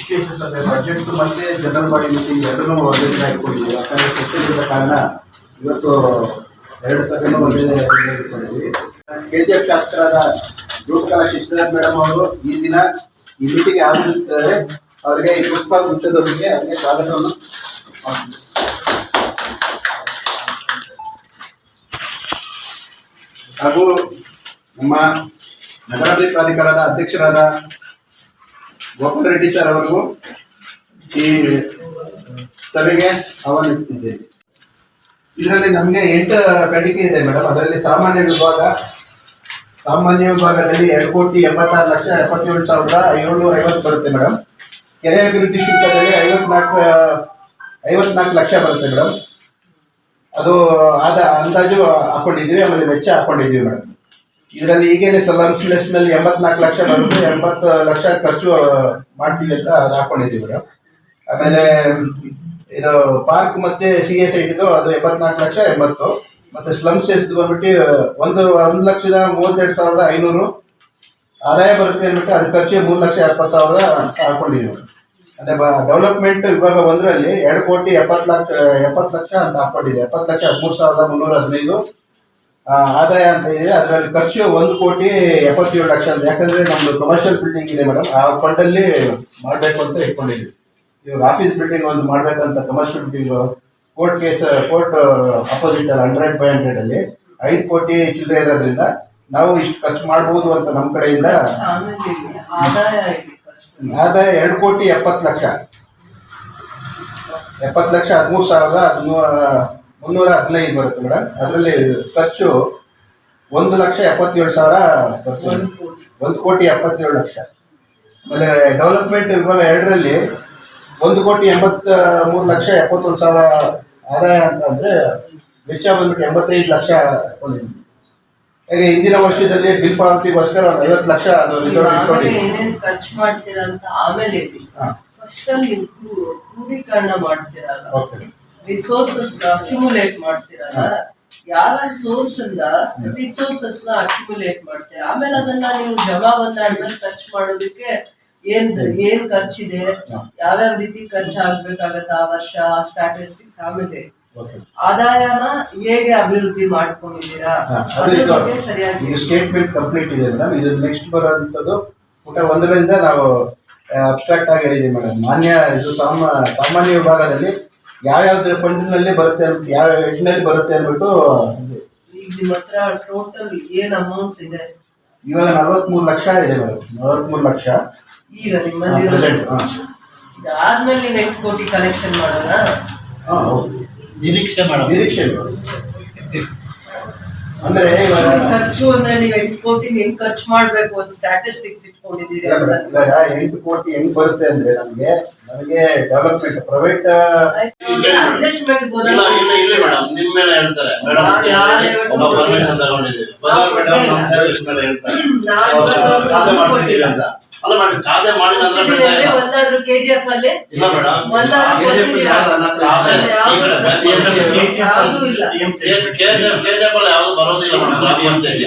Budget ಮತ್ತೆ general body meeting ಎರಡನ್ನೂ ಒಂದೇ ದಿನ ಇಟ್ಕೊಂಡಿದ್ದೀವಿ ಯಾಕಂದ್ರೆ ಕಾರಣ ಇವತ್ತು ಎರಡು ಸಭೆನೂ ಒಂದೇ ದಿನ ಇಟ್ಕೊಂಡಿದ್ವಿ. ಕೆ ಜಿ ಎಫ್ ಶಾಸಕರಾದ ಶಿಕ್ಷಣ ಮೇಡಮ್ ಅವರು ಈ ದಿನ ಈ ಮೀಟಿಂಗ್ ಆಗಮಿಸಿದ್ದಾರೆ ಅವರಿಗೆ ಈ ಪುಷ್ಪ ವೃತ್ತದವರಿಗೆ ಅವರಿಗೆ ಸ್ವಾಗತವನ್ನು ಹಾಗೂ ನಮ್ಮ ನಗರಾಭಿವೃದ್ಧಿ ಪ್ರಾಧಿಕಾರದ ಅಧ್ಯಕ್ಷರಾದ ಗೋಪಾಲ್ ರೆಡ್ಡಿ ಸರ್ ಅವರಿಗೂ ಈ ಸಭೆಗೆ ಆಹ್ವಾನಿಸ್ತಿದ್ದೇನೆ ಇದರಲ್ಲಿ ನಮಗೆ ಎಂಟು ಬೇಡಿಕೆ ಇದೆ ಮೇಡಮ್. ಅದರಲ್ಲಿ ಸಾಮಾನ್ಯ ವಿಭಾಗ, ಸಾಮಾನ್ಯ ವಿಭಾಗದಲ್ಲಿ ಎರಡು ಕೋಟಿ ಎಂಬತ್ತಾರು ಲಕ್ಷ ಎಪ್ಪತ್ತೇಳು ಸಾವಿರದ ಏಳ್ನೂರ ಐವತ್ತು ಬರುತ್ತೆ ಮೇಡಮ್. ಕೆರೆ ಅಭಿವೃದ್ಧಿ ಶುಲ್ಕದಲ್ಲಿ ಐವತ್ನಾಲ್ಕು ಐವತ್ನಾಲ್ಕು ಲಕ್ಷ ಬರುತ್ತೆ ಮೇಡಮ್. ಅದು ಆದ ಅಂದಾಜು ಹಾಕೊಂಡಿದ್ದೀವಿ, ಆಮೇಲೆ ವೆಚ್ಚ ಹಾಕೊಂಡಿದ್ದೀವಿ ಮೇಡಮ್. ಇದರಲ್ಲಿ ಈಗೇನೆ ಸಲಂಕ್ಲೆಸ್ನಲ್ಲಿ ಎಂಬತ್ನಾಲ್ಕು ಲಕ್ಷ ಬರುತ್ತೆ, ಎಂಬತ್ತು ಲಕ್ಷ ಖರ್ಚು ಮಾಡ್ತೀವಿ ಅಂತ ಅದು ಹಾಕೊಂಡಿದ್ದೀವಿ. ಆಮೇಲೆ, ಇದು ಪಾರ್ಕ್ ಮತ್ತೆ ಸಿ ಎಸ್ ಐಟಿದು ಅದು ಎಪ್ಪತ್ನಾಲ್ಕು ಲಕ್ಷ, ಎಂಬತ್ತು. ಮತ್ತೆ ಸ್ಲಮ್ ಸೆಸ್ ಬಂದ್ಬಿಟ್ಟು, ಒಂದು ಒಂದು ಲಕ್ಷದ ಮೂವತ್ತೆರಡು ಸಾವಿರದ ಐನೂರು. ಆದಾಯ ಬರುತ್ತೆ ಅಂದ್ಬಿಟ್ಟು ಅದು ಖರ್ಚು ಮೂರು ಲಕ್ಷ ಎಪ್ಪತ್ತು ಸಾವಿರದ ಹಾಕೊಂಡಿದ್ದೀವಿ. ಅಂದ್ರೆ ಡೆವಲಪ್ಮೆಂಟ್ ವಿಭಾಗ ಒಂದರಲ್ಲಿ ಎರಡು ಕೋಟಿ ಎಪ್ಪತ್ತು ಲಕ್ಷ ಎಪ್ಪತ್ತು ಲಕ್ಷ ಅಂತ ಹಾಕೊಂಡಿದೆ. ಎಪ್ಪತ್ತು ಲಕ್ಷ ಹದಿಮೂರು ಸಾವಿರದ ಮುನ್ನೂರ ಹದಿನೈದು. ಆದಾಯ ಅಂತ ಇದೆ. ಅದರಲ್ಲಿ ಖರ್ಚು ಒಂದು ಕೋಟಿ ಎಪ್ಪತ್ತೇಳು ಲಕ್ಷ ಯಾಕಂದ್ರೆ ನಮ್ದು ಕಮರ್ಷಿಯಲ್ ಬಿಲ್ಡಿಂಗ್ ಇದೆ ಮೇಡಮ್ ಆ ಫಂಡ್ ಅಲ್ಲಿ ಮಾಡಬೇಕು ಅಂತ ಇಟ್ಕೊಂಡಿದ್ವಿ ಇವಾಗ ಆಫೀಸ್ ಬಿಲ್ಡಿಂಗ್ ಒಂದು ಮಾಡ್ಬೇಕಂತ commercial building court case court opposite ಅಲ್ಲಿ ಹಂಡ್ರೆಡ್ ಬೈ ಹಂಡ್ರೆಡ್ ಅಲ್ಲಿ ಐದು ಕೋಟಿ ಚಿಲ್ಲರೆ ಇರೋದ್ರಿಂದ ನಾವು ಇಷ್ಟು ಖರ್ಚು ಮಾಡಬಹುದು ಅಂತ ನಮ್ಮ ಕಡೆಯಿಂದ ಆದಾಯ ಎರಡು ಕೋಟಿ ಎಪ್ಪತ್ತು ಲಕ್ಷ. ಎಪ್ಪತ್ತು ಲಕ್ಷ ಹದಿಮೂರು ಸಾವಿರದ ಹದಿಮೂರ ಮುನ್ನೂರ ಹದಿನೈದು ಬರುತ್ತೆ ಮೇಡಮ್. ಅದರಲ್ಲಿ ಖರ್ಚು ಒಂದು ಲಕ್ಷ ಎಪ್ಪತ್ತೇಳು ಸಾವಿರ ಖರ್ಚು. ಒಂದು ಕೋಟಿ. ಎಪ್ಪತ್ತೇಳು ಲಕ್ಷ. ಆಮೇಲೆ ಡೆವಲಪ್ಮೆಂಟ್ ವಿಭಾಗ ಎರಡರಲ್ಲಿ ಒಂದು ಕೋಟಿ ಎಂಬತ್ತ ಮೂರು ಲಕ್ಷ ಎಪ್ಪತ್ತೊಂದು ಸಾವಿರ ಆದಾಯ ಅಂತ ಅಂದ್ರೆ ವೆಚ್ಚ ಬಂದ್ಬಿಟ್ಟು ಎಂಬತ್ತೈದು ಲಕ್ಷ ಬಂದಿದೆ ಹಾಗೆ ಹಿಂದಿನ ವರ್ಷದಲ್ಲಿ ಬಿಲ್ ಪಾವತಿಗೋಸ್ಕರ ಒಂದು ಐವತ್ತು ಲಕ್ಷ ಅದು ಖರ್ಚು ಮಾಡ್ತೀರಾ ಅಂತ ಆಮೇಲೆ ಫಸ್ಟ್ ಅಲ್ಲಿ ಕ್ರೋಢೀಕರಣ ಮಾಡ್ತೀರಲ್ಲ. ಓಕೆ ರಿಸೋರ್ಸಸ್ ಅಕ್ಯುಮುಲೇಟ್ ಮಾಡ್ತೀರಲ್ಲ ಯಾವ ಸೋರ್ಸ್ ಇಂದ ರಿಸೋರ್ಸಸ್ನ ಅಕ್ಯುಮುಲೇಟ್ ಮಾಡ್ತೀರಾ? ಆಮೇಲೆ ಅದನ್ನ ನೀವು ಜಮಾ ಬಂದಾದ್ಮೇಲೆ ಖರ್ಚು ಮಾಡೋದಕ್ಕೆ ಏನ್ ಏನ್ ಖರ್ಚಿದೆ? ಯಾವ್ಯಾವ ರೀತಿ ಖರ್ಚು ಆಗ್ಬೇಕಾಗತ್ತೆ ಆ ವರ್ಷ ಸ್ಟಾಟಿಸ್ಟಿಕ್ಸ್ ಆಮೇಲೆ? ಆದಾಯನ ಹೇಗೆ ಅಭಿವೃದ್ಧಿ ಮಾಡ್ಕೊಂಡಿದ್ದೀರಾ? ಅದ್ರ ಬಗ್ಗೆ ಸರಿಯಾಗಿ ಸ್ಟೇಟ್ಮೆಂಟ್ ಕಂಪ್ಲೀಟ್ ಇದೆ ಮೇಡಮ್ ಇದು ನೆಕ್ಸ್ಟ್ ಬರೋಂಥದ್ದು ಪುಟ ಒಂದರಿಂದ ನಾವು ಅಬ್ಸ್ಟ್ರಾಕ್ಟ್ ಆಗಿ ಹೇಳಿದೀವಿ ಮೇಡಮ್ ಮಾನ್ಯ ಇದು ಸಾಮ ಸಾಮಾನ್ಯ ವಿಭಾಗದಲ್ಲಿ ಯಾವ್ಯಾವ್ದ್ರ ಫಂಡ್ನಲ್ಲಿ ಬರುತ್ತೆ ಅಂತ ಯಾವ ಹೆಡ್ನಲ್ಲಿ ಬರುತ್ತೆ ಅಂದ್ಬಿಟ್ಟು ಈಗ ನಿಮ್ಮ ಹತ್ರ ಟೋಟಲ್ ಏನ್ ಅಮೌಂಟ್ ಇದೆ? ಇವಾಗ ನಲವತ್ಮೂರು ಲಕ್ಷ ಇದೆ ಮೇಡಮ್ ನಲವತ್ಮೂರು ಲಕ್ಷ. ಈಗ ನಿಮ್ಮಲ್ಲಿ ಪ್ರೆಸೆಂಟ್ ಹಾಂ ಇದಾದ್ಮೇಲೆ ನೀವು ಎಂಟು ಕೋಟಿ ಕಲೆಕ್ಷನ್ ಮಾಡೋಣ? ಹಾಂ ಹೌದು. ನಿರೀಕ್ಷೆ ಮಾಡೋದು. ನಿರೀಕ್ಷೆ ಮೇಡಮ್. ಅಂದ್ರೆ ಖರ್ಚು ಅಂದ್ರೆ ನೀವು ಎಂಟು ಕೋಟಿ ಹೆಂಗ್ ಖರ್ಚು ಮಾಡ್ಬೇಕು ಅಂತ. ಸ್ಟಾಟಿಸ್ಟಿಕ್ಸ್ ಇಟ್ಕೊಂಡಿದ್ದೀರಿ ಇವಾಗ ಎಂಟು ಕೋಟಿ ಹೆಂಗ್ ಬರುತ್ತೆ ಅಂದ್ರೆ ನಮ್ಗೆ ನಮಗೆ ಡೆವಲಪ್ಮೆಂಟ್ ಪ್ರೈವೇಟ್ ಅಡ್ಜಸ್ಟ್ಮೆಂಟ್ ಇಲ್ಲ ಇಲ್ಲ. ಇಲ್ಲ ಮೇಡಮ್ ನಿಮ್ ಮೇಲೆ ಹೇಳ್ತಾರೆ. ಮೇಡಮ್ ಯಾರು- ಯಾರು ಹೇಳ್ತಾರೆ? ಒಬ್ಬ ಪರ್ಮಿಷನ್ ತಗೊಂಡಿದ್ದೀವಿ ಬಂದವ್ರು ಮೇಡಮ್ ನಮ್ಮ ಸರ್ವಿಸ್ ಮೇಲೆ ಹೇಳ್ತಾರೆ. ಅಂತ. ಅಲ್ಲ ಮೇಡಮ್ ಬಿಡ್ತಾ ಇಲ್ಲ. ಒಂದಾದ್ರು ಕೆಜಿಎಫ್ ಅಲ್ಲಿ? ಇಲ್ಲ ಮೇಡಮ್. ಒಂದಾದ್ರು ಕೆಜಿಎಫ್ ಅಲ್ಲಿ ಯಾವ್ದು ಬರೋದಿಲ್ಲ ಮೇಡಮ್ ಗ್ರಾಮ ಪಂಚಾಯತಿ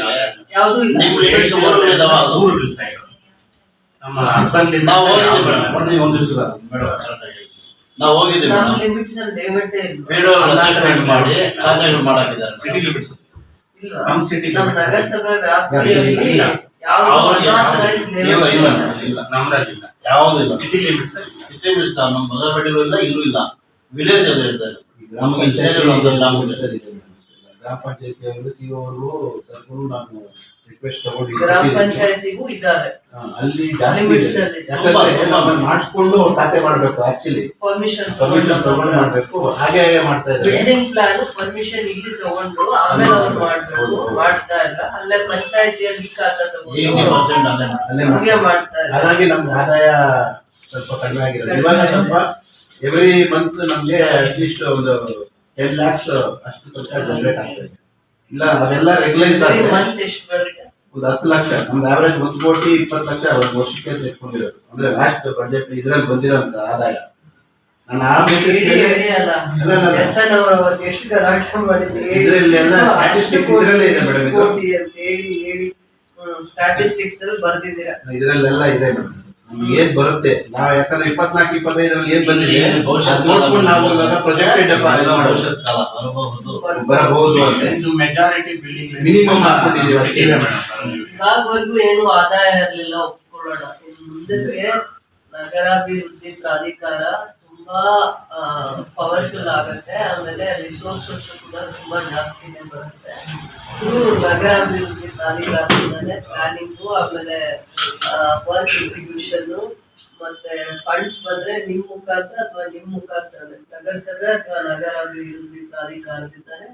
ಯಾವ್ದು ಇಲ್ಲ. ನಿಮ್ ಲಿಮಿಟ್ಸ್ ಮೂರು ಇದಾವ ಅದು ನಮ್ಮ ಹಸ್ಬೆಂಡ್ ನಾವು ಹೋಗಿದ್ದೀವಿ ಮೇಡಮ್. ಒಂದು ಒಂದು ನಿಮಿಷ ಸರ್ ಮೇಡಮ್ ನಾವು ಹೋಗಿದ್ದೀವಿ ನಮ್ಮ ಮೇಡಮ್. ಲಿಮಿಟ್ಸ್ ಅಲ್ಲಿ ಲೇಔಟ್ ಇಲ್ಲ. ವಿಡಿಯೋ ಮಾಡಿ. ಮಾಡಾಕಿದ್ದಾರೆ ಸಿಟಿ ಲಿಮಿಟ್ಸ್ ಇಲ್ಲ. ನಮ್ಮ ನಗರಸಭೆ ವ್ಯಾಪ್ತಿಯಲ್ಲಿ ಇಲ್ಲ. ಇಲ್ಲ ಇಲ್ಲ ಇಲ್ಲ. ಇಲ್ಲ ಸಿಟಿ ಲಿಮಿಟ್ಸ್ ಸಿಟಿ ನಮ್ಮ ಇಲ್ಲ ಇಲ್ಲೂ ಇಲ್ಲ. ವಿಲೇಜ್ ಅಲ್ಲಿ ಇರ್ತಾರೆ ನಮಗೆ ಇಲ್ಲಿ ಸೇರಿಲ್ಲ ಒಂದು ಗ್ರಾಮ ಪಂಚಾಯತ್. ಗ್ರಾಮ ಪಂಚಾಯತಿ ಅವರು ಸಿಒ ಅವರು ಸರ್ಗಳು ನಾನು ರಿಕ್ವೆಸ್ಟ್ ಗ್ರಾಮ ತಗೊಂಡಿದ್ದೀನಿ ಪಂಚಾಯತಿಗೂ ಇದಾವೆ ಹಾ, ಅಲ್ಲಿ ಜಾಸ್ತಿ ಮಾಡಿಸ್ಕೊಂಡು ಖಾತೆ ಮಾಡ್ಬೇಕು ಆಕ್ಚುಲಿ ಪರ್ಮಿಷನ್ ಪರ್ಮಿಷನ್ ತಗೊಂಡು ಮಾಡ್ಬೇಕು ಹಾಗೆ ಹಾಗೆ ಮಾಡ್ತಾ ಇದ್ದಾರೆ. ಬಿಲ್ಡಿಂಗ್ ಪ್ಲಾನ್ ಪರ್ಮಿಷನ್ ಇಲ್ಲಿ ತಗೊಂಡು ಆಮೇಲೆ ಅವ್ರು ಮಾಡ್ಬೇಕು. ಮಾಡ್ತಾ ಇಲ್ಲ. ಅಲ್ಲೇ ಪಂಚಾಯತಿಯಲ್ಲಿ ಅಲ್ಲಿ ತಗೊಂಡು ಹಂಗೆ. ಮಾಡ್ತಾ ಇಲ್ಲ ಹಾಗಾಗಿ ನಮ್ಗೆ ಆದಾಯ ಸ್ವಲ್ಪ ಕಡಿಮೆ ಆಗಿರೋದು. ಇವಾಗ ಸ್ವಲ್ಪ ಎವ್ರಿ ಮಂತ್ ನಮ್ಗೆ ಅಟ್ಲೀಸ್ಟ್ ಒಂದು ಟೆನ್ ಲ್ಯಾಕ್ಸ್ ಅಷ್ಟು ಖರ್ಚ ಜನರೇಟ್ ಆಗ್ತದೆ. ಇಲ್ಲ ಅದೆಲ್ಲ ರೆಗ್ಯುಲೈಸ್ ಆಗಿದೆ. ಒಂದು ಹತ್ತು ಲಕ್ಷ ನಮ್ದು ಆವರೇಜ್ ಒಂದು ಕೋಟಿ ಇಪ್ಪತ್ತು ಲಕ್ಷ ಒಂದು ವರ್ಷಕ್ಕೆ ಅಂತ ಇಟ್ಕೊಂಡಿರೋದು ಅಂದ್ರೆ ಲಾಸ್ಟ್ ಬಜೆಟ್ ಇದ್ರಲ್ಲಿ ಬಂದಿರೋಂತ ಆದಾಯ. ನಾನು ಆ. ಇದ್ರಲ್ಲಿ ಎಲ್ಲ ಅಷ್ಟು ಇದ್ರಲ್ಲೇ ಇದೆ ಮೇಡಮ್ ಕೋಟಿ ಅಂತ ಹೇಳಿ ಹೇಳಿ ಸ್ಟ್ಯಾಟಿಸ್ಟಿಕ್ಸ್ ಬರ್ದಿದ್ದೀರಾ? ಇದರಲ್ಲೆಲ್ಲ ಇದೆ ಮೇಡಮ್ ಏನ್ ಬರುತ್ತೆ? ನಾವ್ ಯಾಕಂದ್ರೆ ಇಪ್ಪತ್ನಾಲ್ಕು ಇಪ್ಪತ್ತೈದರಲ್ಲಿ ಏನ್ ಬಂದಿದೆ? ನೋಡ್ಕೊಂಡು ನಾವು ಇವಾಗ ಬರಬಹುದು. ಅಂತ. ಮೆಜಾರಿಟಿ ಬಿಲ್ಡಿಂಗ್ ಮಿನಿಮಮ್ ಅಷ್ಟೇ. ಇವಾಗವರೆಗೂ ಏನು ಆದಾಯ ಇರಲಿಲ್ಲ ಒಪ್ಕೊಳ್ಳೋಣ. ಮುಂದಕ್ಕೆ ನಗರಾಭಿವೃದ್ಧಿ ಪ್ರಾಧಿಕಾರ ತುಂಬಾ ಪವರ್ಫುಲ್ ಆಗುತ್ತೆ. ಆಮೇಲೆ ರಿಸೋರ್ಸಸ್ ಕೂಡ ತುಂಬಾ ಜಾಸ್ತಿನೇ ಬರುತ್ತೆ. ನಗರಾಭಿವೃದ್ಧಿ ಪ್ರಾಧಿಕಾರದಿಂದಲೇ ಪ್ಲಾನಿಂಗು ಆಮೇಲೆ ವರ್ಕ್ ಎಕ್ಸಿಕ್ಯೂಷನ್ ಮತ್ತೆ ಫಂಡ್ಸ್ ಬಂದ್ರೆ ನಿಮ್ ಮುಖಾಂತರ ಅಥವಾ ನಿಮ್ ಮುಖಾಂತರ ನಗರಸಭೆ ಅಥವಾ ನಗರಾಭಿವೃದ್ಧಿ ಪ್ರಾಧಿಕಾರದಿಂದಾನೆ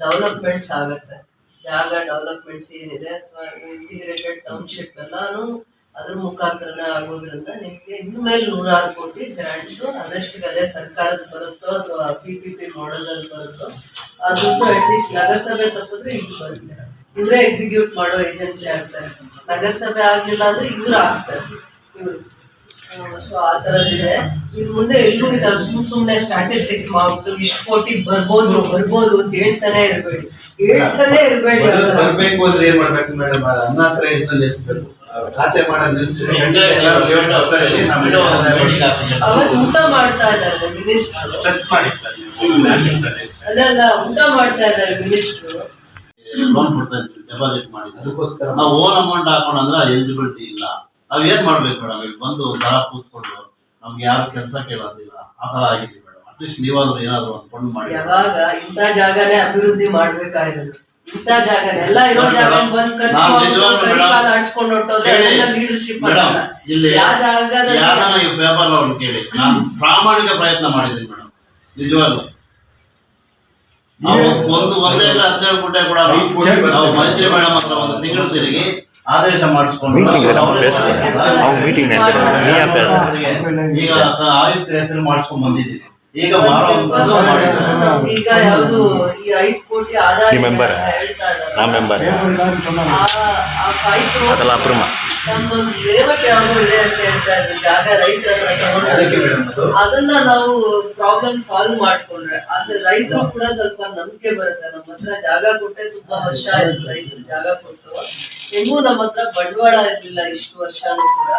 ಡೆವಲಪ್ಮೆಂಟ್ಸ್ ಆಗುತ್ತೆ. ಜಾಗ ಡೆವಲಪ್ಮೆಂಟ್ಸ್ ಏನಿದೆ ಅಥವಾ ಇಂಟಿಗ್ರೇಟೆಡ್ ಟೌನ್ಶಿಪ್ ಎಲ್ಲಾನು ಅದ್ರ ಮುಖಾಂತರನೇ ಆಗೋದ್ರಿಂದ ನಿಮ್ಗೆ ಇನ್ನು ಮೇಲೆ ನೂರಾರು ಕೋಟಿ ಗ್ರಾಂಟ್ಸ್ ಅದಷ್ಟಕ್ಕೆ ಅದೇ ಸರ್ಕಾರದ ಬರುತ್ತೋ ಅಥವಾ ಪಿ ಪಿ ಪಿ ಮಾಡೆಲ್ ಅಲ್ಲಿ ಬರುತ್ತೋ, ಅದು ಅಟ್ಲೀಸ್ಟ್ ನಗರಸಭೆ ತಪ್ಪಿದ್ರೆ ಇದು ಬರುತ್ತೆ. ಇವರೇ ಎಕ್ಸಿಕ್ಯೂಟ್ ಮಾಡೋ ಏಜೆನ್ಸಿ ಆಗ್ತಾರೆ. ನಗರಸಭೆ ಆಗಿಲ್ಲ ಅಂದ್ರೆ ಇವ್ರು ಆಗ್ತಾರೆ. ಇವ್ರು. ಸೊ ಆ ಥರದ್ದಿದೆ ಇನ್ ಮುಂದೆ ಎಲ್ಲೂ ಇದ್ದಾರೆ ಸುಮ್ ಸುಮ್ನೆ ಸ್ಟಾಟಿಸ್ಟಿಕ್ಸ್ ಮಾಡ್ಬಿಟ್ಟು ಇಷ್ಟು ಕೋಟಿ ಬರ್ಬೋದು ಬರ್ಬೋದು ಅಂತ ಹೇಳ್ತಾನೆ ಇರ್ಬೇಡಿ. ಹೇಳ್ತಾನೆ ಇರ್ಬೇಡಿ ಬರ್ಬೇಕು ಅಂದ್ರೆ ಏನ್ ಮಾಡ್ಬೇಕು ಮೇಡಮ್? ಅನ್ನಾತ್ರ ಇದನ್ನ ನಿಲ್ಸ್ಬೇಕು ಖಾತೆ ಮಾಡೋದು ಎಲ್ಲರೂ. ಅವತ್ತು ಊಟ ಮಾಡ್ತಾ ಇದ್ದಾರೆ ಮಿನಿಸ್ಟ್ರು ಸ್ಟ್ರೆಸ್ ಮಾಡಿ ಸರ್. ಅಲ್ಲ ಅಲ್ಲ ಊಟ ಮಾಡ್ತಾ ಇದ್ದಾರೆ ಮಿನಿಸ್ಟ್ರು ಲೋನ್ ಕೊಡ್ತಾ ಇದ್ವಿ ಡೆಪಾಸಿಟ್ ಮಾಡಿ ಅದಕ್ಕೋಸ್ಕರ ನಾವು ಓನ್ ಅಮೌಂಟ್ ಹಾಕೊಂಡ್ರೆ ಎಲಿಜಿಬಿಲಿಟಿ ಇಲ್ಲ. ನಾವ್ ಏನ್ ಮಾಡ್ಬೇಕು ಮೇಡಮ್ ಇಲ್ಲಿ ಬಂದು ದರ ಕೂತ್ಕೊಂಡು ನಮ್ಗೆ ಯಾರು ಕೆಲಸ ಕೇಳೋದಿಲ್ಲ. ಆ ತರ ಆಗಿದೆ ಮೇಡಮ್ ಅಟ್ಲೀಸ್ಟ್ ನೀವಾದ್ರೂ ಏನಾದ್ರು ಒಂದು ಫಂಡ್ ಮಾಡಿ. ಯಾವಾಗ ಇಂಥ ಜಾಗನೇ ಅಭಿವೃದ್ಧಿ ಮಾಡ್ಬೇಕಾಗಿರೋದು ಇಂಥ ಜಾಗ ಎಲ್ಲ ಇರೋ ಜಾಗ ಮೇಡಮ್, ಬಂದ್ ಖರ್ಚು ನಾವ್ ಮಾಡ್ಬಿಟ್ಟು ನಿಜವಾಗ್ಲೂ ಮೇಡಮ್, ಕಾಲು ಹೊಟ್ಟೋದ್ರೆ ಕೇಳಿ, ಲೀಡರ್ಶಿಪ್ ಮೇಡಮ್ ಮಾಡಲ್ಲ. ಇಲ್ಲಿ ಯಾವ ಜಾಗದಲ್ಲಿ ಯಾರನ್ನ ಈ ಪೇಪರ್ ಅವ್ರನ್ನ ಕೇಳಿ. ನಾನು ಪ್ರಾಮಾಣಿಕ ಪ್ರಯತ್ನ ಮಾಡಿದ್ದೀನಿ ಮೇಡಮ್ ನಿಜವಾಗ್ಲು. ನಾವು ಒಂದು ಒಂದೇ ಹದಿನೇಳು ಗುಂಟೆ ಕೂಡ ನಾವು. ಮೈತ್ರಿ ಮೇಡಮ್ ಅಂತ ಒಂದು ತಿಂಗಳು ತಿರುಗಿ ಆದೇಶ ಮಾಡಿಸ್ಕೊಂಡು? ಈಗ ಆಯುಕ್ತ ಹೆಸರು ಮಾಡಿಸ್ಕೊಂಡು ಬಂದಿದ್ದೀನಿ ಈಗ ಈಗ ಯಾವುದು ಈ ಐದು ಕೋಟಿ ಆದಾಯ? ಅಂತ ಹೇಳ್ತಾ ಇದ್ದಾರೆ. ನಾ ಮೆಂಬರ್ ಅದೆಲ್ಲ ಅಪ್ರೂಮ. ನಮ್ದೊಂದು ಲೇಔಟ್ ಯಾವ್ದೋ ಇದೆ ಅಂತ ಹೇಳ್ತಾ ಇದ್ರು. ಜಾಗ ರೈತರ ತಗೊಂಡು ಅದು. ಅದನ್ನ ನಾವು ಪ್ರಾಬ್ಲಮ್ ಸಾಲ್ವ್ ಮಾಡ್ಕೊಂಡ್ರೆ ಆದ್ರೆ ರೈತರು ಕೂಡ ಸ್ವಲ್ಪ ನಂಬಿಕೆ ಬರುತ್ತೆ. ನಮ್ಮ ಹತ್ರ ಜಾಗ ಕೊಟ್ಟೆ ತುಂಬಾ ವರ್ಷ ಆಯ್ತು ರೈತರು ಜಾಗ ಕೊಟ್ಟು. ಹೆಂಗೂ ನಮ್ಮ ಹತ್ರ ಬಂಡವಾಳ ಇರಲಿಲ್ಲ ಇಷ್ಟು ವರ್ಷನೂ ಕೂಡ.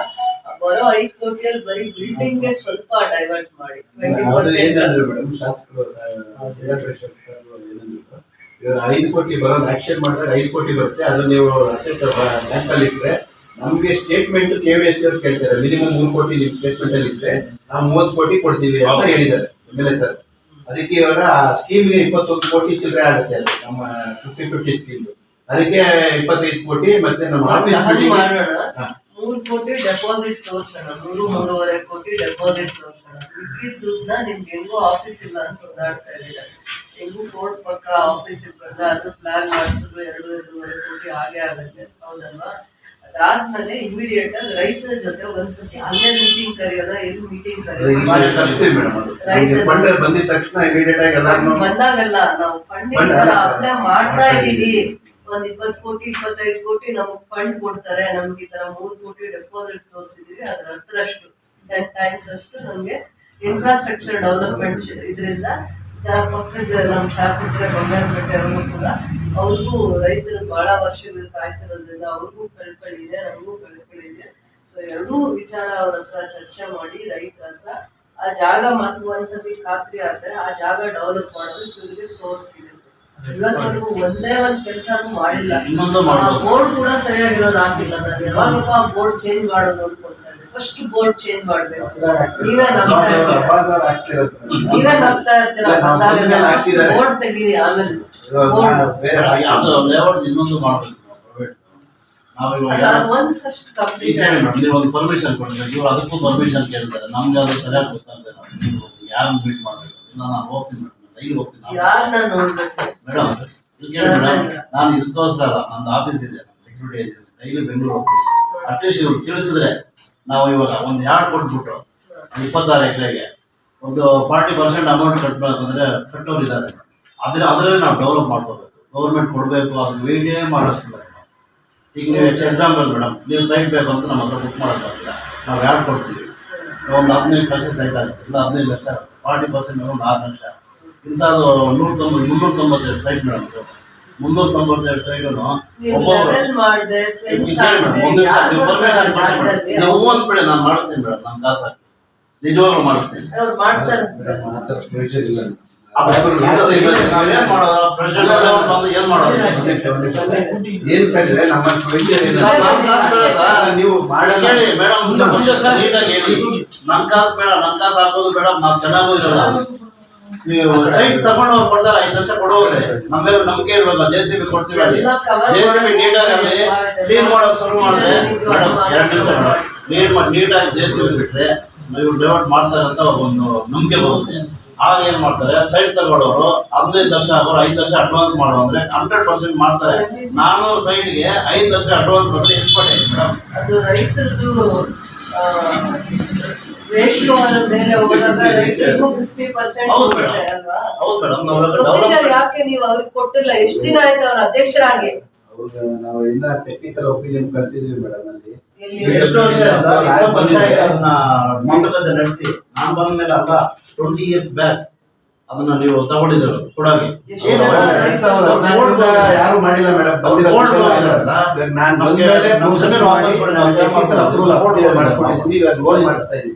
ಆ ಬರೋ ಐದು ಕೋಟಿಯಲ್ಲಿ ಬರೀ ಬಿಲ್ಡಿಂಗ್ಗೆ ಸ್ವಲ್ಪ ಡೈವರ್ಟ್ ಮಾಡಿ. ಟ್ವೆಂಟಿ ಏನಂದ್ರೆ ಮೇಡಮ್ ಶಾಸಕರು ಏನಂದ್ರು ಇವಾಗ ಐದು ಕೋಟಿ ಬರೋದು ಆಕ್ಷನ್ ಮಾಡಿದಾಗ ಐದು ಕೋಟಿ ಬರುತ್ತೆ ಅದನ್ನ ನೀವು ಅಸೆಟ್ ಬ್ಯಾಂಕ್ ಅಲ್ಲಿ ಇಟ್ರೆ ನಮ್ಗೆ ಸ್ಟೇಟ್ಮೆಂಟ್ ಕೆ ವಿ ಎಸ್ ಅವ್ರು ಕೇಳ್ತಾರೆ ಮಿನಿಮಮ್ ಮೂರು ಕೋಟಿ ನಿಮ್ ಸ್ಟೇಟ್ಮೆಂಟ್ ಅಲ್ಲಿ ಇಟ್ಟರೆ ನಾವು ಮೂವತ್ತು ಕೋಟಿ ಕೊಡ್ತೀವಿ ಅಂತ ಹೇಳಿದ್ದಾರೆ ಎಂ ಎಲ್ ಎ ಸರ್ ಅದಕ್ಕೆ ಇವಾಗ ಆ ಸ್ಕೀಮ್ಗೆ ಇಪ್ಪತ್ತೊಂದು ಕೋಟಿ ಚಿಲ್ಲರೆ ಆಗುತ್ತೆ ಅದು ನಮ್ಮ ಫಿಫ್ಟಿ ಫಿಫ್ಟಿ ಸ್ಕೀಮ್ ಅದಕ್ಕೆ ಇಪ್ಪತ್ತೈದು ಕೋಟಿ ಮತ್ತೆ ನಮ್ಮ ಆಫೀಸ್ ಮೂರ್ ಕೋಟಿ ಡೆಪಾಸಿಟ್ ತೋರ್ಸೋಣ ನೂರು ಮೂರುವರೆ ಕೋಟಿ ಡೆಪಾಸಿಟ್ ತೋರ್ಸೋಣ. ಮಿಕ್ಕಿದ ದುಡ್ಡನ್ನ ನಿಮ್ಗೆ ಹೆಂಗೂ ಆಫೀಸ್ ಇಲ್ಲ ಅಂತ ಓದಾಡ್ತಾ ಇದ್ದೀರಾ. ಹೆಂಗೂ ಕೋರ್ಟ್ ಪಕ್ಕ ಆಫೀಸ್ ಬಂದ್ರೆ ಅದು ಪ್ಲಾನ್ ಮಾಡಿಸಿದ್ರು ಎರಡು ಎರಡೂವರೆ ಕೋಟಿ ಹಾಗೆ ಆಗುತ್ತೆ. ಹೌದಲ್ವಾ? ಅದಾದ್ಮೇಲೆ ಇಮಿಡಿಯೇಟ್ ಆಗಿ ರೈತರ ಜೊತೆ ಒಂದ್ಸತಿ ಅಲ್ಲೇ ಮೀಟಿಂಗ್ ಕರೆಯೋದ ಎಲ್ಲಿ ಮೀಟಿಂಗ್ ಕರೆಯೋದು? ಬಂದಾಗಲ್ಲ ನಾವು ಫಂಡ್ Fund ಅಪ್ಲೈ ಮಾಡ್ತಾ ಇದೀವಿ ಒಂದ್ ಇಪ್ಪತ್ ಕೋಟಿ, ಇಪ್ಪತ್ತೈದು ಕೋಟಿ ನಮಗ್ ಫಂಡ್ ಕೊಡ್ತಾರೆ. ನಮ್ಗೆ ಈ ತರ ಮೂರ್ ಕೋಟಿ ಡೆಪಾಸಿಟ್ ತೋರಿಸಿದೀವಿ. ಅದ್ರ ಹತ್ರಷ್ಟು ಟೆನ್ ಟೈಮ್ಸ್ ಅಷ್ಟು ನಮ್ಗೆ ಇನ್ಫ್ರಾಸ್ಟ್ರಕ್ಚರ್ ಡೆವಲಪ್ಮೆಂಟ್ ಇದರಿಂದ ಪಕ್ಕದ ನಮ್ಮ ಶಾಸಕರ ಬಂಗಾರಪೇಟೆ ಅವರು ಕೂಡ ಅವ್ರಿಗೂ ರೈತರು ಬಹಳ ವರ್ಷಗಳು ಕಾಯಿಸಿರೋದ್ರಿಂದ ಅವ್ರಿಗೂ ಇದೆ, ನಮಗೂ ಕಳಕಳಿ ಇದೆ. ಸೊ ಎರಡೂ ವಿಚಾರ ಅವ್ರ ಹತ್ರ ಚರ್ಚೆ ಮಾಡಿ ರೈತರ ಹತ್ರ ಆ ಜಾಗ ಮತ್ತೆ ಒಂದ್ಸತಿ ಖಾತ್ರಿ ಆದ್ರೆ ಆ ಜಾಗ ಡೆವಲಪ್ ಇವ್ರಿಗೆ ಸೋರ್ಸ್ ಸಿಗುತ್ತೆ ಇವತ್ತವರೆಗೂ ಒಂದೇ ಒಂದು ಕೆಲಸನೂ ಮಾಡಿಲ್ಲ. ಬೋರ್ಡ್ ಕೂಡ ಸರಿಯಾಗಿರೋದು ಆಗಿಲ್ಲ ನಾನು ಯಾವಾಗಪ್ಪ ಬೋರ್ಡ್ ಚೇಂಜ್ ಮಾಡೋದು ಇದ್ದೆ. ಫಸ್ಟ್ ಬೋರ್ಡ್ ಚೇಂಜ್ ಮಾಡ್ಬೇಕು. ನೀವೇ ಆಗ್ತಿರುತ್ತೆ. ನೀವೇ ನಂಬ್ತಾ ಇರ್ತೀರ. ಬೋರ್ಡ್ ತೆಗೀರಿ ಆಮೇಲೆ ಇನ್ನೊಂದು ಮಾಡ್ಬೇಕು. ಒಂದ್ ಪರ್ಮಿಷನ್ ಕೊಡ್ಬೇಕು ಇವ್ರು ಅದಕ್ಕೂ ಪರ್ಮಿಷನ್ ಕೇಳ್ತಾರೆ. ನಮ್ಗೆ ಅದು ಸರಿಯಾಗಿ ಗೊತ್ತಾಗ್ತದೆ ಯಾರು ಮೀಟ್ ಮಾಡ್ಬೇಕು? ನಾನು ಹೋಗ್ತೀನಿ. ಡೈಲಿ ಹೋಗ್ತೀನಿ. ಮೇಡಮ್ ನಾನು ಇದಕ್ಕೋಸ್ಕರ ಅಲ್ಲ ನಂದು ಆಫೀಸ್ ಇದೆ ಸೆಕ್ಯೂರಿಟಿ ಏಜೆನ್ಸಿ ಡೈಲಿ ಬೆಂಗಳೂರು ಹೋಗ್ತೀನಿ. ಅಟ್ಲೀಸ್ಟ್ ಇವ್ರು ತಿಳಿಸಿದ್ರೆ ನಾವು ಇವಾಗ ಒಂದು ಯಾರ್ಡ್ ಕೊಟ್ಬಿಟ್ಟು ಇಪ್ಪತ್ತಾರು ಎಕರೆಗೆ. ಒಂದು ಫಾರ್ಟಿ ಪರ್ಸೆಂಟ್ ಅಮೌಂಟ್ ಕಟ್ಟಬೇಕಂದ್ರೆ ಕಟ್ಟೋರು ಇದ್ದಾರೆ ಅದ್ರ ಅದರಲ್ಲಿ ನಾವು ಡೆವಲಪ್ ಮಾಡ್ಕೋಬೇಕು. ಗೌರ್ಮೆಂಟ್ ಕೊಡಬೇಕು ಅದು ಮೇಂಟೈನ್ ಮಾಡೋಷ್ಟಿಲ್ಲ ಈಗ ನೀವು ಎಕ್ಸಾಂಪಲ್ ಮೇಡಮ್ ನೀವು ಸೈಟ್ ಬೇಕು ಅಂತ ನಮ್ಮ ಹತ್ರ ಬುಕ್ ಮಾಡೋಕ್ಕಾಗಿಲ್ಲ ನಾವು ಯಾರು ಕೊಡ್ತೀವಿ? ಒಂದು ಹದಿನೈದು ಲಕ್ಷ ಸೈಟ್ ಆಗುತ್ತೆ. ಇಲ್ಲ ಹದಿನೈದು ಲಕ್ಷ. ಫಾರ್ಟಿ ಪರ್ಸೆಂಟ್ ಒಂದು ಆರು ಲಕ್ಷ. ಇಂಥದ್ದು ನೂರ ತೊಂಬತ್ತು ಮುನ್ನೂರ ತೊಂಬತ್ತೈದು ಸೈಟ್ ಮೇಡಮ್ ಮುನ್ನೂರ ತೊಂಬತ್ತೆರಡು ಸೈಟನ್ನು ಹೂ ಅಂದ್ಬಿಡಿ ನಾನು ಮಾಡಿಸ್ತೀನಿ ಮೇಡಮ್ ನಾನು ಕಾಸು. ನಿಜವಾಗ್ಲೂ ಮಾಡಿಸ್ತೀನಿ. ನಾವೇನ್ ಮಾಡೋದು? ಬಂದು ಏನ್ ಮಾಡೋದು? ಏನ್ ಕಂಡ್ರೆ ನಮ್ಮ ಪ್ರೊಸೀಜರ್ ಇಲ್ಲ. ನೀವು ಮಾಡಲ್ಲ. ಮೇಡಮ್ ನೀಟಾಗಿ ಹೇಳಿ. ನನ್ ಕಾಸು ಬೇಡ ನನ್ ಕಾಸು ಹಾಕೋದು ಬೇಡ ನಾವ್ ಚೆನ್ನಾಗೂ ಇರಲ್ಲ. ನೀವು ಸೈಟ್ ತಗೊಂಡವ್ರು ಕೊಡ್ತಾರೆ ಐದು ಲಕ್ಷ ಕೊಡೋರೆ ನಮ್ಮೇಲೆ ನಂಬಿಕೆ ಇರ್ಬೇಕು ಜೆ ಸಿ ಬಿ ಕೊಡ್ತೀವಿ ಜೆ ಸಿ ಬಿ ನೀಟಾಗಿ ಕ್ಲೀನ್ ಮಾಡೋಕ್ ಶುರು ಮಾಡಿದ್ರೆ ಮೇಡಮ್ ಎರಡು ನಿಮಿಷ ನೀಟ್ ಮಾಡಿ ನೀಟಾಗಿ ಜೆ ಸಿ ಬಿ ಬಿಟ್ರೆ ಇವ್ರು ಡೆವಲಪ್ ಮಾಡ್ತಾರೆ ಅಂತ ಒಂದು ನಂಬಿಕೆ ಬರುತ್ತೆ. ಆಗ ಏನ್ ಮಾಡ್ತಾರೆ? ಸೈಟ್ ತಗೊಳ್ಳೋರು ಹದಿನೈದು ಲಕ್ಷ ಆಗೋರು ಐದು ಲಕ್ಷ ಅಡ್ವಾನ್ಸ್ ಮಾಡು ಅಂದ್ರೆ ಹಂಡ್ರೆಡ್ ಪರ್ಸೆಂಟ್ ಮಾಡ್ತಾರೆ. ನಾನೂರು ಸೈಟ್ಗೆ ಐದು ಲಕ್ಷ ಅಡ್ವಾನ್ಸ್ ಕೊಟ್ಟು ಇಟ್ಕೊಟ್ಟೆ ಮೇಡಮ್. ಅದು ರೈತರದ್ದು ರೇಷಿಯೋ ಮೇಲೆ ಹೋದಾಗ ರೈತರಿಗೂ ಫಿಫ್ಟಿ ಪರ್ಸೆಂಟ್ ಹೌದು ಅಲ್ವಾ? ಹೌದು ಮೇಡಮ್. ನಾವು ಪ್ರೊಸೀಜರ್ ಯಾಕೆ ನೀವು ಅವ್ರಿಗೆ ಕೊಟ್ಟಿಲ್ಲ? ಎಷ್ಟು ದಿನ ಆಯ್ತು ಅವ್ರ ಅಧ್ಯಕ್ಷರಾಗಿ? ಅವ್ರಿಗೆ ನಾವು ಎಲ್ಲ ಟೆಕ್ನಿಕಲ್ ಒಪಿನಿಯನ್ ಕಳ್ಸಿದೀವಿ ಮೇಡಮ್ ಅಲ್ಲಿ. ಎಷ್ಟೋ ವರ್ಷ ಸರ್ ಅದನ್ನ ಮಾತುಕತೆ ನಡೆಸಿ. ನಾನು ಬಂದ ಮೇಲೆ ಅಲ್ಲ ಟ್ವೆಂಟಿ ಇಯರ್ಸ್ ಬ್ಯಾಕ್ ಅದನ್ನ ನೀವು ತಗೊಂಡಿದ್ದೀರ ಕೊಡಾಗಿ ಯಾರು ಮಾಡಿಲ್ಲ ಮೇಡಮ್. ನಾನು ಬಂದ ನಮ್ಗೆ- ಮೇಲೆ ಲೋನ್ ಮಾಡ್ತಾ ಇದೀವಿ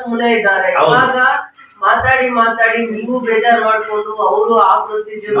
ಸುಮ್ಮನೆ ಇದ್ದಾರೆ. ಇವಾಗ ಮಾತಾಡಿ ಮಾತಾಡಿ ನೀವು ಬೇಜಾರ್ ಮಾಡ್ಕೊಂಡು ಅವರು ಆ ಪ್ರೊಸೀಜರ್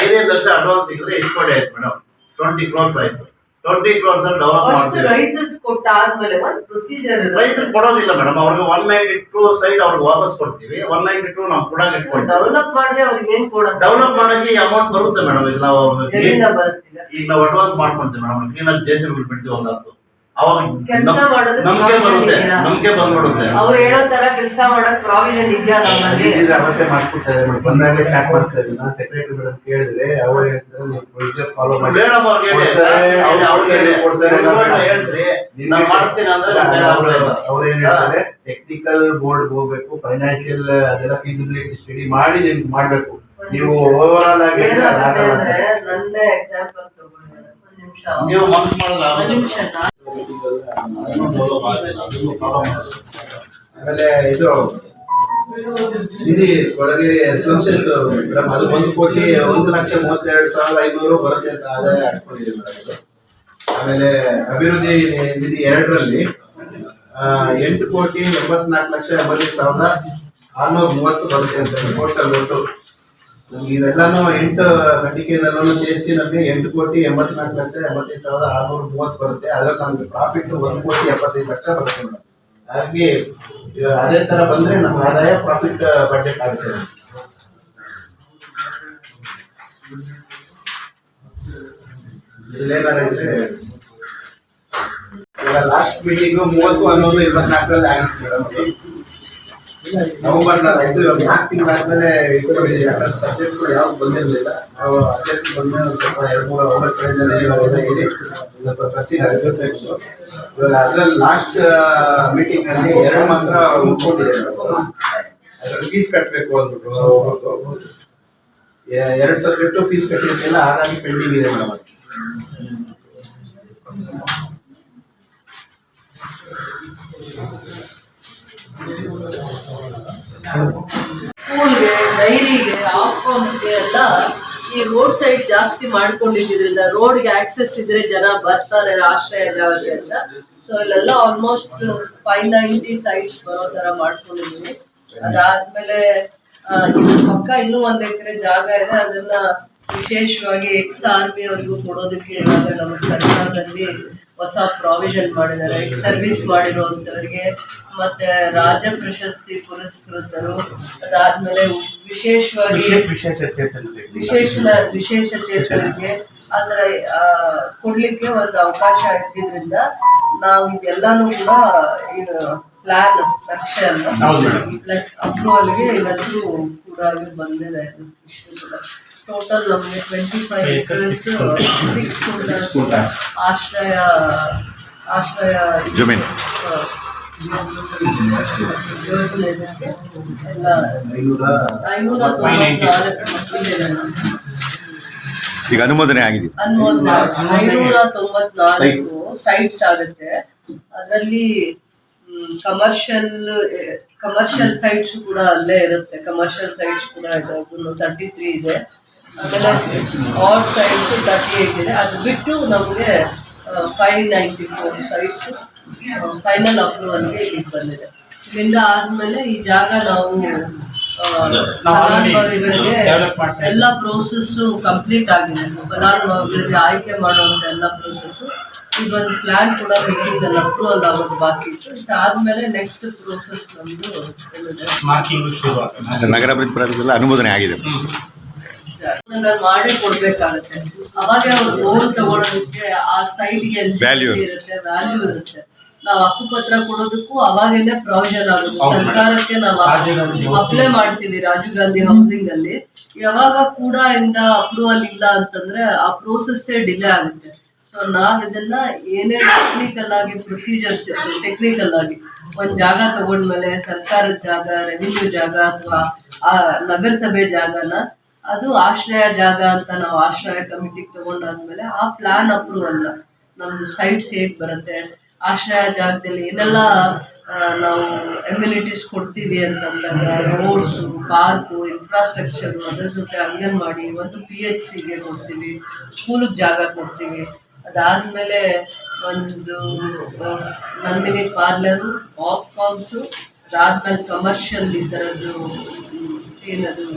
ಐದೈದು ಲಕ್ಷ ಅಡ್ವಾನ್ಸ್ ಸಿಕ್ಕಿದ್ರೆ ಎಷ್ಟು ಕೋಟಿ ಆಯ್ತು ಮೇಡಮ್. ಟ್ವೆಂಟಿ ಕ್ರೋರ್ಸ್ ಆಯ್ತು. ಟ್ವೆಂಟಿ ಕ್ರೋರ್ಸ್ ಡೆವಲಪ್ ಫಸ್ಟ್ ಮಾಡ್ತೀವಿ. ರೈತದ್ ಕೊಟ್ಟಾದ್ಮೇಲೆ ಒಂದ್ ಪ್ರೊಸೀಜರ್ ರೈತರು ಕೊಡೋದಿಲ್ಲ ಮೇಡಮ್ ಅವ್ರಿಗೆ ಒನ್ ನೈಂಟಿ ಟೂ ಸೈಡ್ ಅವ್ರಿಗೆ ವಾಪಸ್ ಕೊಡ್ತೀವಿ. ಒನ್ ನೈಂಟಿ ಟೂ ನಾವು ಕೂಡ ಇಟ್ಕೊಳ್ತೀವಿ ಡೆವಲಪ್ ಮಾಡಿದ್ರೆ ಅವ್ರಿಗೆ ಏನ್ ಕೊಡೋದು? ಡೆವಲಪ್ ಮಾಡಕ್ಕೆ ಅಮೌಂಟ್ ಬರುತ್ತೆ ಮೇಡಮ್ ಈಗ ನಾವು ಎಲ್ಲಿಂದ ಬರ್ತಿಲ್ಲ ಈಗ? ನಾವು ಅಡ್ವಾನ್ಸ್ ಮಾಡ್ಕೊಂತೀವಿ ಮೇಡಮ್ ಕ್ಲೀನ್ ಜೆ ಸಿ ಬಿಡ್ತೀವಿ ಒಂದು ಹತ್ತು. ಅವಾಗ ಕೆಲಸ ಮಾಡೋದು ನಮಗೆ ಬರುತ್ತೆ ನಮಗೆ ಬಂದ್ಬಿಡುತ್ತೆ. ಅವ್ರು ಹೇಳೋ ತರ ಕೆಲಸ ಮಾಡಕ್ ಪ್ರಾವಿಷನ್ ಇದೆಯಾ ನಮ್ಮಲ್ಲಿ? ಇದ್ರೆ ಅವತ್ತೆ ಮಾಡ್ಕೊಡ್ತಾರೆ ಮೇಡಮ್. ಬಂದಾಗ ಚಾಟ್ ಮಾಡ್ತಾ ಇದ್ದೀನಿ ನಾನು ಸೆಕ್ರೆಟರಿ ಮೇಡಮ್ ಕೇಳಿದ್ರೆ ಅವ್ರು ಹೇಳ್ತಾರೆ ನೀವು ಪ್ರೊಸೀಜರ್ ಫಾಲೋ ಮಾಡಿ. ಮೇಡಮ್ ಅವ್ರಿಗೆ ಹೇಳಿ, ಕೊಡ್ತಾರೆ, ಜಾಸ್ತಿ ಹೇಳಿ, ಅವ್ರಿಗೆ ಕೊಡ್ತಾರೆ, ಮಾಡ್ತಾರೆ. ಹೇಳ್ಸ್ರಿ, ನಾನ್ ಮಾಡಿಸ್ತೀನಿ ಅಂದ್ರೆ ಅವ್ರು ಹೇಳ್ತಾರೆ. ಅವ್ರೇನ್ ಹೇಳ್ತಾರೆ ಟೆಕ್ನಿಕಲ್ ಬೋರ್ಡ್ ಹೋಗ್ಬೇಕು ಫೈನಾನ್ಷಿಯಲ್ ಅದೆಲ್ಲ ಫೀಸಿಬಿಲಿಟಿ ಸ್ಟಡಿ ಮಾಡಿ ನಿಮ್ಗೆ ಮಾಡ್ಬೇಕು. ನೀವು ಓವರ್ ಆಲ್ ಆಗಿ. ನನ್ನೇ ಎಕ್ಸಾಂಪಲ್ ತಗೊಂಡ್ರೆ ಒಂದ್ ನಿಮಿಷ. ನೀವು ಮನಸ್ಸು ಮಾಡಿದ್ರೆ ಆಮೇಲೆ ಇದು ಇದು ಕೊಳಗೇರಿ ಎಸ್ಎಂಸೆಸ್ ಮೇಡಮ್. ಅದು ಒಂದು ಕೋಟಿ ಒಂದು ಲಕ್ಷ ಮೂವತ್ತೆರಡು ಸಾವಿರ ಐನೂರು ಬರುತ್ತೆ ಅಂತ ಆದಾಯ ಹಾಕೊಂಡಿದೆ ಮೇಡಮ್ ಆಮೇಲೆ ಅಭಿವೃದ್ಧಿ ನಿಧಿ ಎರಡರಲ್ಲಿ ಎಂಟು ಕೋಟಿ ಎಂಬತ್ನಾಲ್ಕು ಲಕ್ಷ ಎಂಬತ್ತೈದು ಸಾವಿರದ ಆರ್ನೂರ ಮೂವತ್ತು ಬರುತ್ತೆ ಅಂತ ಟೋಟಲ್ ಒಟ್ಟು. ನಮ್ಗೆ ಇವೆಲ್ಲಾನು ಎಂಟು ಕಟ್ಟಿಗೆನೆಲ್ಲೂ ಸೇರಿಸಿ ನಮಗೆ ಎಂಟು ಕೋಟಿ ಎಂಬತ್ನಾಲ್ಕು ಲಕ್ಷ ಎಂಬತ್ತೈದು ಸಾವಿರದ ಆರ್ನೂರ ಮೂವತ್ತು ಬರುತ್ತೆ. ಅದ್ರಲ್ಲಿ ನಮ್ಗೆ ಪ್ರಾಫಿಟ್ ಒಂದು ಕೋಟಿ ಎಪ್ಪತ್ತೈದು ಲಕ್ಷ ಬರುತ್ತೆ ಮೇಡಮ್. ಹಾಗೆ ಅದೇ ತರ ಬಂದ್ರೆ ನಮ್ಮ ಆದಾಯ ಪ್ರಾಫಿಟ್ ಬಡ್ಜೆಟ್ ಆಗುತ್ತೆ ಇಲ್ಲೇನಾರ ಈಗ ಲಾಸ್ಟ್ ಮೀಟಿಂಗು ಮೂವತ್ತು, ಹನ್ನೊಂದು ಇಪ್ಪತ್ನಾಲ್ಕರಲ್ಲಿ ಆಗಿತ್ತು ಮೇಡಮ್ ನವೆಂಬರ್ ಆಯ್ತು ಇವಾಗ ನಾಲ್ಕು ತಿಂಗಳಾದ್ಮೇಲೆ ಸಬ್ಜೆಕ್ಟ್ಗಳು ಯಾವ್ದು ಬಂದಿರಲಿಲ್ಲ. ನಾವು ಅಧ್ಯಕ್ಷ ಬಂದ ಸ್ವಲ್ಪ ಎರಡು ಮೂರು ಒಂಬತ್ತು ಕಡೆ ಹೇಳಿ ಸ್ವಲ್ಪ ತರಿಸಿದ್ದಾರೆ ಜೊತೆಗಳು ಇವಾಗ ಅದ್ರಲ್ಲಿ ಲಾಸ್ಟ್ ಮೀಟಿಂಗ್ ಅಲ್ಲಿ ಎರಡು ಮಾತ್ರ ಉಳ್ಕೊಂಡಿದೆ ಅದ್ರಲ್ಲಿ ಫೀಸ್ ಕಟ್ಟಬೇಕು ಅಂದ್ಬಿಟ್ಟು ಎರಡು ಸಬ್ಜೆಕ್ಟು ಫೀಸ್ ಕಟ್ಟಿರ್ಲಿಲ್ಲ ಹಾಗಾಗಿ ಪೆಂಡಿಂಗ್ ಇದೆ ಮೇಡಮ್. ಸ್ಕೂಲ್ಗೆ ಡೈರಿಗೆ ಆಫ್ಕಾಮ್ಸ್ಗೆ ಎಲ್ಲ ಈ ರೋಡ್ ಸೈಡ್ ಜಾಸ್ತಿ ಮಾಡ್ಕೊಂಡಿದ್ದರಿಂದ ರೋಡ್ಗೆ ಆಕ್ಸೆಸ್ ಇದ್ರೆ ಜನ ಬರ್ತಾರೆ, ಆಶ್ರಯ ಜಾಗಕ್ಕೆ ಅಂತ. ಸೊ ಇಲ್ಲೆಲ್ಲ ಆಲ್ಮೋಸ್ಟ್ ಫೈವ್ ನೈಂಟಿ ಸೈಟ್ಸ್ ಬರೋ ತರ ಮಾಡ್ಕೊಂಡಿದೀವಿ ಅದಾದ್ಮೇಲೆ ಪಕ್ಕ ಇನ್ನೂ ಒಂದ್ ಎಕರೆ ಜಾಗ ಇದೆ. ಅದನ್ನ ವಿಶೇಷವಾಗಿ ಎಕ್ಸ್ ಆರ್ಮಿ ಅವ್ರಿಗೂ ಕೊಡೋದಕ್ಕೆ ಇವಾಗ ನಮ್ಮ ಸರ್ಕಾರದಲ್ಲಿ ಹೊಸ ಪ್ರಾವಿಷನ್ ಮಾಡಿದ್ದಾರೆ ಸರ್ವಿಸ್ ಮಾಡಿರುವಂತವರಿಗೆ ಮತ್ತೆ ರಾಜ ಪ್ರಶಸ್ತಿ ಪುರಸ್ಕೃತರು ಅದಾದ್ಮೇಲೆ ವಿಶೇಷವಾಗಿ ವಿಶೇಷ ವಿಶೇಷ ಚೇತನರಿಗೆ. ಆತರ ಆ, ಕೊಡ್ಲಿಕ್ಕೆ ಒಂದು ಅವಕಾಶ ಇದ್ದಿದ್ರಿಂದ ನಾವು ಇದೆಲ್ಲಾನು ಕೂಡ ಇದು ಪ್ಲಾನ್ ನಕ್ಷೆ ಅಲ್ಲ ಅಪ್ರೂವಲ್ಗೆ ಇವತ್ತು ಕೂಡ ಬಂದಿದೆ. ಇಷ್ಟು ಕೂಡ ಟೋಟಲ್ ನಮಗೆ ಟ್ವೆಂಟಿ ಫೈವ್ ಏಕರ್ಸ್ ಸಿಕ್ಸ್ ಆಶ್ರಯ ಆಶ್ರಯ ಜಮೀನು. ಯೋಜನೆ ಎಲ್ಲ ಐನೂರ ಈಗ ಅನುಮೋದನೆ ಆಗಿದೆ. ಅನುಮೋದನೆ ಐನೂರ ತೊಂಬತ್ನಾಲ್ಕು ಸೈಟ್ಸ್ ಆಗುತ್ತೆ. ಅದರಲ್ಲಿ ಕಮರ್ಷಿಯಲ್ ಕಮರ್ಷಿಯಲ್ ಸೈಟ್ಸ್ ಕೂಡ ಅಲ್ಲೇ ಇರುತ್ತೆ. ಕಮರ್ಷಿಯಲ್ ಸೈಟ್ಸ್ ಕೂಡ ಇದೆ. ತರ್ಟಿ ತ್ರೀ ಇದೆ. ಆಮೇಲೆ ಆರ್ ಸೈಡ್ಸು ತರ್ಟಿ ಏಟ್ ಇದೆ. ಅದು ಬಿಟ್ಟು ನಮಗೆ five ninety four sites final ಅಪ್ರೂವಲ್ಗೆ ಇಲ್ಲಿಗೆ ಬಂದಿದೆ. ಇಲ್ಲಿಂದ ಆದಮೇಲೆ ಈ ಜಾಗ ನಾವು ಫಲಾನುಭವಿಗಳಿಗೆ ಮಾಡ್ತಾ ಇದ್ದೀವಿ. ಎಲ್ಲ ಪ್ರೋಸೆಸ್ಸು ಕಂಪ್ಲೀಟ್ ಆಗಿದೆ. ಫಲಾನುಭವಿಗಳಿಗೆ ಆಯ್ಕೆ ಮಾಡುವಂತ ಎಲ್ಲ ಪ್ರೋಸೆಸ್ ಈಗ ಒಂದು ಪ್ಲಾನ್ ಕೂಡ ಬಿಟ್ಟಿದ್ದಲ್ಲ ಅಪ್ರೂವಲ್ ಆಗೋದು ಬಾಕಿ ಇತ್ತು. ಆದಮೇಲೆ ನೆಕ್ಸ್ಟ್ ಪ್ರೋಸೆಸ್ ನಮ್ಮದು ನಗರಾಭಿವೃದ್ಧಿ ಅನುಮೋದನೆ ಆಗಿದೆ. ಮಾಡೇ ಕೊಡ್ಬೇಕಾಗತ್ತೆ. ಅವಾಗ ಅವ್ರು ಲೋನ್ ತಗೊಳೋದಕ್ಕೆ ಆ ಸೈಟ್ಗೆ ವ್ಯಾಲ್ಯೂ ಇರುತ್ತೆ ವ್ಯಾಲ್ಯೂ ಇರುತ್ತೆ. ನಾವ್ ಹಕ್ಕುಪತ್ರ ಕೊಡೋದಕ್ಕೂ ಅವಾಗೇನೆ ಪ್ರಾವಿಷನ್ ಆಗುತ್ತೆ. ಸರ್ಕಾರಕ್ಕೆ ನಾವು ಅಪ್ಲೈ ಮಾಡ್ತೀವಿ ರಾಜೀವ್ ಗಾಂಧಿ ಹೌಸಿಂಗ್ ಅಲ್ಲಿ. ಯಾವಾಗ ಕೂಡ ಇಂದ ಅಪ್ರೂವಲ್ ಇಲ್ಲ ಅಂತಂದ್ರೆ ಆ ಪ್ರೋಸೆಸ್ ಡಿಲೇ ಆಗುತ್ತೆ. ಸೊ ನಾವ್ ಇದನ್ನ ಏನೇ ಟೆಕ್ನಿಕಲ್ ಆಗಿ ಪ್ರೊಸೀಜರ್ಸ್ ಟೆಕ್ನಿಕಲ್ ಆಗಿ ಒಂದ್ ಜಾಗ ತಗೊಂಡ್ಮೇಲೆ ಸರ್ಕಾರದ ಜಾಗ ರೆವಿನ್ಯೂ ಜಾಗ ಅಥವಾ ಆ ನಗರಸಭೆ ಜಾಗನ ಅದು ಆಶ್ರಯ ಜಾಗ ಅಂತ ನಾವು ಆಶ್ರಯ ಕಮಿಟಿಗೆ ತಗೊಂಡಾದ್ಮೇಲೆ ಆ ಪ್ಲಾನ್ ಅಪ್ರೂವಲ್ ನಮ್ದು ಸೈಟ್ಸ್ ಹೇಗ್ ಬರುತ್ತೆ, ಆಶ್ರಯ ಜಾಗದಲ್ಲಿ ಏನೆಲ್ಲ ನಾವು ಎಮ್ಯುನಿಟೀಸ್ ಕೊಡ್ತೀವಿ ಅಂತಂದಾಗ ರೋಡ್ಸು ಪಾರ್ಕು ಇನ್ಫ್ರಾಸ್ಟ್ರಕ್ಚರ್ ಅದ್ರ ಜೊತೆ ಅಂಗನವಾಡಿ, ಒಂದು ಪಿ ಎಚ್ ಸಿಗೆ ಕೊಡ್ತೀವಿ ಸ್ಕೂಲಿಗೆ ಜಾಗ ಕೊಡ್ತೀವಿ. ಅದಾದ್ಮೇಲೆ ಒಂದು ನಂದಿನಿ ಪಾರ್ಲರು ಪಾಪ್ಕಾರ್ನ್ಸು ಅದಾದ್ಮೇಲೆ ಕಮರ್ಷಿಯಲ್ ಈ ಥರದ್ದು ಏನದು?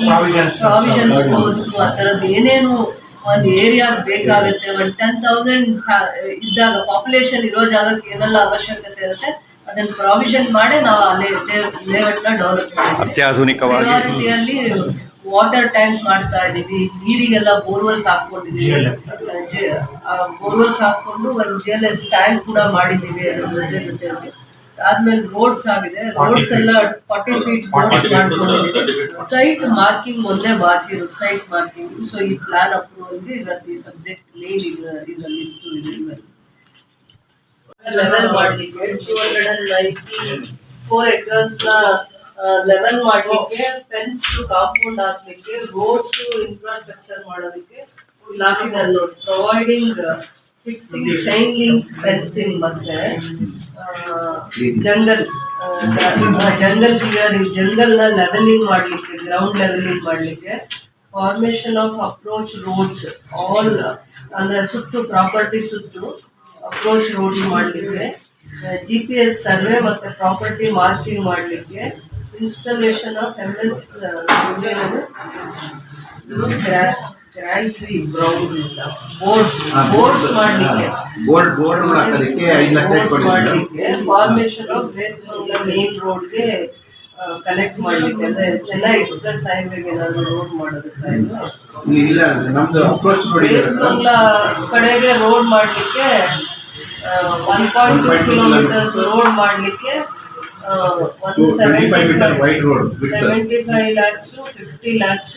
ಪ್ರಾವಿಷನ್ಸ್ ಆ ಥರದ್ದು ಏನೇನು ಒಂದ್ ಏರಿಯಾ ಬೇಕಾಗುತ್ತೆ? ಒಂದು ಟೆನ್ ತೌಸಂಡ್ ಇದ್ದಾಗ ಪಾಪ್ಯುಲೇಷನ್ ಇರೋ ಜಾಗಕ್ಕೆ ಏನೆಲ್ಲ ಅವಶ್ಯಕತೆ ಇರುತ್ತೆ ಅದನ್ನ ಪ್ರಾವಿಷನ್ ಮಾಡಿ ನಾವು ಅಲ್ಲಿ ಲೇಔಟ್ನ ಡೆವಲಪ್ ಮಾಡ್ತೀವಿ. ಅತ್ಯಾಧುನಿಕವಾಗಿ ವಾಟರ್ ಟ್ಯಾಂಕ್ ಮಾಡ್ತಾ ಇದೀವಿ ನೀರಿಗೆಲ್ಲ ಬೋರ್ವೆಲ್ಸ್ ಹಾಕೊಂಡಿದೀವಿ. ಬೋರ್ವೆಲ್ಸ್ ಹಾಕೊಂಡು ಒಂದು ಜಿ ಎಲ್ ಎಸ್ ಟ್ಯಾಂಕ್ ಕೂಡ ಮಾಡಿದೀವಿ ಅದ್ರ ಜೊತೆ ಜೊತೆಯಲ್ಲಿ ಆದ್ಮೇಲೆ ರೋಡ್ಸ್ ಆಗಿದೆ. ರೋಡ್ಸ್ ಎಲ್ಲ ಫಾರ್ಟಿ ಫೀಟ್ ರೋಡ್ಸ್ ಮಾಡ್ಕೊಂಡಿದ್ದೀವಿ. ಸೈಟ್ ಮಾರ್ಕಿಂಗ್ ಒಂದೇ ಬಾಕಿ ಇರುತ್ತೆ ಸೈಟ್ ಮಾರ್ಕಿಂಗ್ ಸೊ ಈ ಪ್ಲಾನ್ ಅಪ್ರೂವಲ್ಗೆ ಇವತ್ತು ಈ ಸಬ್ಜೆಕ್ಟ್ ಮೇನ್ ಇದರಲ್ಲಿ ಇತ್ತು ಇದ್ರ ಲೆವೆಲ್ ಮಾಡ್ಲಿಕ್ಕೆ two hundred and ninety four ಎಕರ್ಸ್ನ level ಮಾಡ್ಲಿಕ್ಕೆ ಫೆನ್ಸ್ ಕಾಂಪೌಂಡ್ ಹಾಕ್ಲಿಕ್ಕೆ ರೋಡ್ಸ್ ಇನ್ಫ್ರಾಸ್ಟ್ರಕ್ಚರ್ ಮಾಡೋದಕ್ಕೆ ಹಾಕಿದ್ದಾರೆ ನೋಡಿ. Providing fixing chain link fencing ಮತ್ತೆ ಜಂಗಲ್ ಜಂಗಲ್ ಕ್ಲಿಯರಿಂಗ್ ಜಂಗಲ್ನ ಲೆವೆಲಿಂಗ್ ಮಾಡ್ಲಿಕ್ಕೆ ಗ್ರೌಂಡ್ ಲೆವೆಲಿಂಗ್ ಮಾಡ್ಲಿಕ್ಕೆ formation of approach roads all ಅಂದ್ರೆ ಸುತ್ತು ಪ್ರಾಪರ್ಟಿ ಸುತ್ತು ಅಪ್ರೋಚ್ ರೋಡ್ ಮಾಡಲಿಕ್ಕೆ ಜಿ ಪಿ ಎಸ್ ಸರ್ವೆ ಮತ್ತು ಪ್ರಾಪರ್ಟಿ ಮಾರ್ಕಿಂಗ್ ಮಾಡಲಿಕ್ಕೆ installation of M S gantry boards boards ಮಾಡಲಿಕ್ಕೆ. ಬೋರ್ಡ್ ಬೋರ್ಡ್ ಲಕ್ಷ ಕೊಟ್ಟಿದ್ದೀವಿ ಮಾಡಲಿಕ್ಕೆ ಫಾರ್ಮೇಶನ್ ಆಫ್ ವೇತ್ಮಂಗ್ಲ ಮೇನ್ ರೋಡ್ಗೆ ಕನೆಕ್ಟ್ ಮಾಡಲಿಕ್ಕೆ. ಅಂದರೆ ಚೆನ್ನೈ ಎಕ್ಸ್ಪ್ರೆಸ್ ಹೈವೇಗೆ ಏನಾದರೂ ರೋಡ್ ಮಾಡೋದಕ್ಕೆ ಇಲ್ಲಿ ನಮ್ದು ಅಪ್ರೋಚ್ ಕಡೆಗೆ ರೋಡ್ ಮಾಡ್ಲಿಕ್ಕೆ one point two kilometres road ಮಾಡ್ಲಿಕ್ಕೆ seventy five lakhs fifty lakhs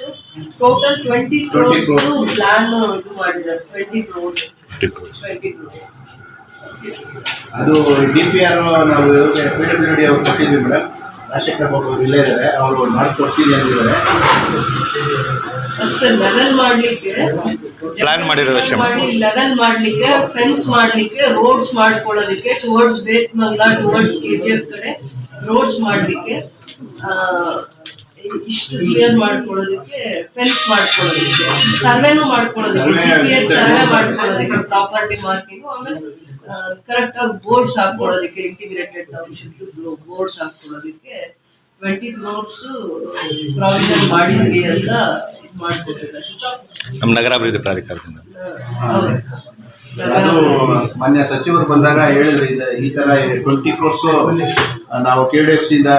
total twenty crores plan ಇದು ಮಾಡಿದ್ದಾರೆ ಟ್ವೆಂಟಿ ಕ್ರೋರ್ಸ್ ಟ್ವೆಂಟಿ ಕ್ರೋರ್ಸ್ ಅದು ಡಿ ಪಿ ಆರ್ ನಾವು ಪಿ ಡಬ್ಲ್ಯೂ ಡಿ ಅವ್ರು ಕೊಟ್ಟಿದ್ವಿ ಮೇಡಮ್. ರಾಜಶೇಖರ್ ಬಾಬು ಅವ್ರು ಇಲ್ಲೇ ಇದ್ದಾರೆ ಅವರು ಮಾಡ್ಕೊಡ್ತೀನಿ ಅಂದಿದ್ದಾರೆ ಅಷ್ಟೇ ಲೆವೆಲ್ ಮಾಡ್ಲಿಕ್ಕೆ ಪ್ಲಾನ್ ಮಾಡಿರೋದು ಅಷ್ಟೇ. ಮಾಡಿ ಲೆವೆಲ್ ಮಾಡ್ಲಿಕ್ಕೆ ಫೆನ್ಸ್ ಮಾಡ್ಲಿಕ್ಕೆ ರೋಡ್ಸ್ ಮಾಡ್ಕೊಳ್ಳೋದಕ್ಕೆ towards Bethamangala towards K G F ಕಡೆ. ರೋಡ್ಸ್ ಮಾಡ್ಲಿಕ್ಕೆ ಆ, ಇಷ್ಟು ಕ್ಲಿಯರ್ ಮಾಡ್ಕೊಳ್ಳೋದಕ್ಕೆ ಫೆನ್ಸ್ ಮಾಡ್ಕೊಳ್ಳೋದಕ್ಕೆ ಸರ್ವೆನೂ ಮಾಡ್ಕೊಳ್ಳೋದಕ್ಕೆ ಜಿ ಪಿ ಎಸ್ ಸರ್ವೆ ಮಾಡ್ಕೊಳ್ಳೋದಕ್ಕೆ ಪ್ರಾಪರ್ಟಿ ಮಾರ್ಕಿಂಗ್ ಆಮೇಲೆ ಕರೆಕ್ಟ್ ಆಗಿ ಬೋರ್ಡ್ಸ್ ಹಾಕೊಳ್ಳೋದಕ್ಕೆ ಇಂಟಿಗ್ರೇಟೆಡ್ ಟೌನ್ಶಿಪ್ ಬೋರ್ಡ್ಸ್ ಹಾಕೊಳ್ಳೋದಕ್ಕೆ ಟ್ವೆಂಟಿ ಕ್ರೋರ್ಸ್ ಪ್ರಾವಿಷನ್ ಮಾಡಿದ್ವಿ ಅಂತ ಇದು ಮಾಡ್ಕೊಟ್ಟಿದ್ದಾರೆ. ನಮ್ಮ ನಗರಾಭಿವೃದ್ಧಿ ಪ್ರಾಧಿಕಾರದಿಂದ. ಹೌದು. ಅದು ಮಾನ್ಯ ಸಚಿವರು ಬಂದಾಗ ಹೇಳಿದ್ರು ಈ ತರ ಟ್ವೆಂಟಿ ಕ್ರೋರ್ಸ್ ನಾವು ಕೆ ಡಿ ಎಫ್ ಸಿಯಿಂದ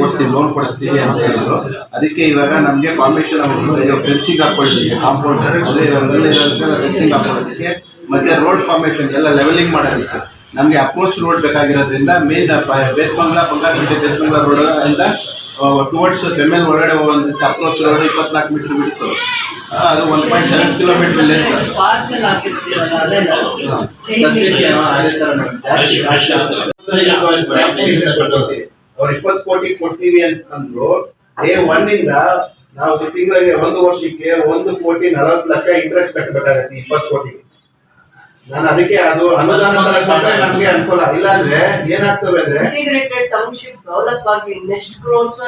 ಕೊಡ್ತೀವಿ ಲೋನ್ ಕೊಡಿಸ್ತೀವಿ ಅಂತ ಹೇಳಿದ್ರು. ಅದಕ್ಕೆ ಇವಾಗ ನಮಗೆ ಫಾರ್ಮೇಶನ್ ಅವರು ಫೆನ್ಸಿಂಗ್ ಹಾಕೊಳ್ತೀವಿ ಕಾಂಪೌಂಡ್ ಫೆನ್ಸಿಂಗ್ ಹಾಕೊಳ್ಳೋದಕ್ಕೆ ಮತ್ತೆ ರೋಡ್ ಫಾರ್ಮೇಶನ್ ಎಲ್ಲ ಲೆವೆಲಿಂಗ್ ಮಾಡೋದಕ್ಕೆ. ನಮಗೆ ಅಪ್ರೋಚ್ ರೋಡ್ ಬೇಕಾಗಿರೋದ್ರಿಂದ ಮೇನ್ ಬಂಗಾಳಿ ಬಂಗಾರಪೇಟೆ ಬೇತ್ಮಂಗ್ಲ ರೋಡ್ ಇಂದ ಟುವರ್ಡ್ಸ್ ಬೆಮ್ಮೆಲ್ ಒಳಗಡೆ ಹೋಗುವಂತ ಅಪ್ರೋಚ್ ರೋಡ್ ಇಪ್ಪತ್ನಾಲ್ಕು ಮೀಟರ್ ಬಿಡ್ತು ಅದು ಒನ್ ಪಾಯಿಂಟ್ ಸೆವೆನ್ ಕಿಲೋಮೀಟರ್ ಅವ್ರು ಇಪ್ಪತ್ತು ಕೋಟಿ ಕೊಡ್ತೀವಿ ಅಂತ ಅಂದ್ರು ಡೇ ಒನ್ ಇಂದ ನಾವು ತಿಂಗಳಿಗೆ ಒಂದು ವರ್ಷಕ್ಕೆ ಒಂದು ಕೋಟಿ ನಲವತ್ತು ಲಕ್ಷ ಇಂಟ್ರೆಸ್ಟ್ ಕಟ್ಟಬೇಕಾಗತ್ತೆ ಇಪ್ಪತ್ ಕೋಟಿ ನಾನು ಅದಕ್ಕೆ ಅದು ಅನುದಾನ ನಮ್ಗೆ ಅನುಕೂಲ. ಇಲ್ಲ ಅಂದ್ರೆ ಏನಾಗ್ತವೆ ಅಂದ್ರೆ ಇಂಟಿಗ್ರೇಟೆಡ್ ಟೌನ್ಶಿಪ್ ಡೆವಲಪ್ ಆಗಿ ಇನ್ನೆಷ್ಟು ಗ್ರೋನ್ಸ್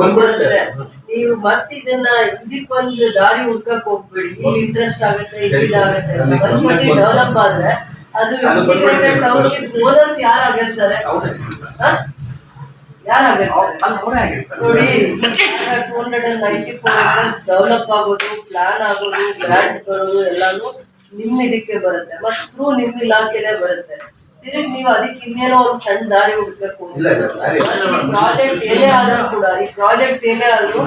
ಬಂದ್ಬಿಡುತ್ತೆ. ಬರುತ್ತೆ ನೀವು ಮತ್ತೆ ಇದನ್ನ ಇದಕ್ಕೊಂದು ದಾರಿ ಹುಡ್ಕಕ್ ಹೋಗ್ಬೇಡಿ. ಇಲ್ಲಿ ಇಂಟ್ರೆಸ್ಟ್ ಆಗುತ್ತೆ ಇಲ್ಲಿ ಇದಾಗುತ್ತೆ. ಒಂದ್ಸತಿ ಡೆವಲಪ್ ಆದ್ರೆ ಅದು ಇಂಟಿಗ್ರೇಟೆಡ್. ಟೌನ್ಶಿಪ್ ಓನರ್ಸ್ ಯಾರಾಗಿರ್ತಾರೆ ಯಾರಾಗಿರ್ತಾರೆ ನೋಡಿ four hundred and ninety four develop ಆಗೋದು ಪ್ಲಾನ್ ಆಗೋದು ಗ್ರಾಂಟ್ ಬರೋದು ಎಲ್ಲಾನು ನಿಮ್ ಇದಕ್ಕೆ ಬರುತ್ತೆ ಮತ್ತೆ ಥ್ರೂ ನಿಮ್ ಇಲಾಖೆನೆ ಬರುತ್ತೆ. ತಿರುಗಿ ನೀವು ಅದಕ್ಕೆ ಇನ್ನೇನೋ ಒಂದ್ ಸಣ್ಣ ದಾರಿ ಹುಡ್ಕಕ್ ಪ್ರಾಜೆಕ್ಟ್ ಏನೇ ಆದ್ರೂ ಕೂಡ ಈ ಪ್ರಾಜೆಕ್ಟ್ ಏನೇ ಆದ್ರೂ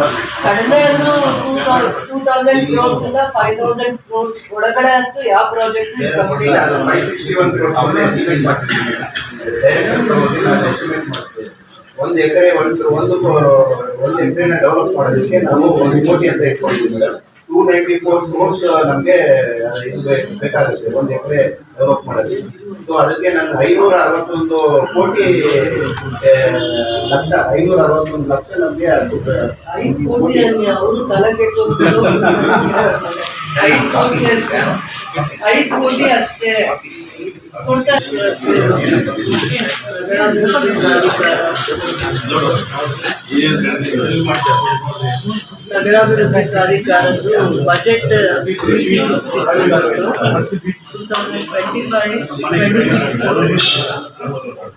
ಕಡಿಮೆ ಅಂದ್ರೂ ಟೂ ತೌಸಂಡ್ ಕ್ರೋರ್ಸ್ ಇಂದ ಫೈವ್ ತೌಸಂಡ್ ಕ್ರೋರ್ಸ್ ಒಳಗಡೆ ಅಂತೂ ಯಾವ ಪ್ರಾಜೆಕ್ಟ್ ಕಂಪ್ಲೀಟ್ ಇಲ್ಲ, 561 crores ಒಂದೇ estimate ಮಾಡ್ತೀವಿ. ಆಗಿ ಹೋಗಿ ಮಾಡ್ತೀವಿ. ಒಂದು ಎಕರೆ ಒಂದು ಒಂದು ಒಂದು ಎಕರೆನ ಡೆವಲಪ್ ಮಾಡೋದಕ್ಕೆ ನಾವು ಒಂದು ಕೋಟಿ ಅಂತ ಇಟ್ಕೊಂಡಿದ್ದೀವಿ sir. Two ninety four crores ನಮಗೆ ಇದು ಬೇಕಾಗುತ್ತೆ. ಒಂದು ಎಕರೆ ಡೆವಲಪ್ ಮಾಡೋದು. ಸೊ ಅದಕ್ಕೆ ನಾನು ಐನೂರ ಅರವತ್ತೊಂದು ಕೋಟಿ ಲಕ್ಷ ಐನೂರ ಅರವತ್ತೊಂದು ಲಕ್ಷ ನಮಗೆ ಐದು ಕೋಟಿ ಅಲ್ಲಿ ಅವರು ತಲೆ ಕೆಟ್ಟೋಗ್ಬಿಟ್ಟು ಐದು ಕೋಟಿ ಅಷ್ಟೇ ಐದು ಕೋಟಿ ಅಷ್ಟೇ ಕೊಡ್ತಾರೆ ನಗರಾಭಿವೃದ್ಧಿ ಪ್ರಾಧಿಕಾರದ್ದು budget meeting two thousand twenty five twenty six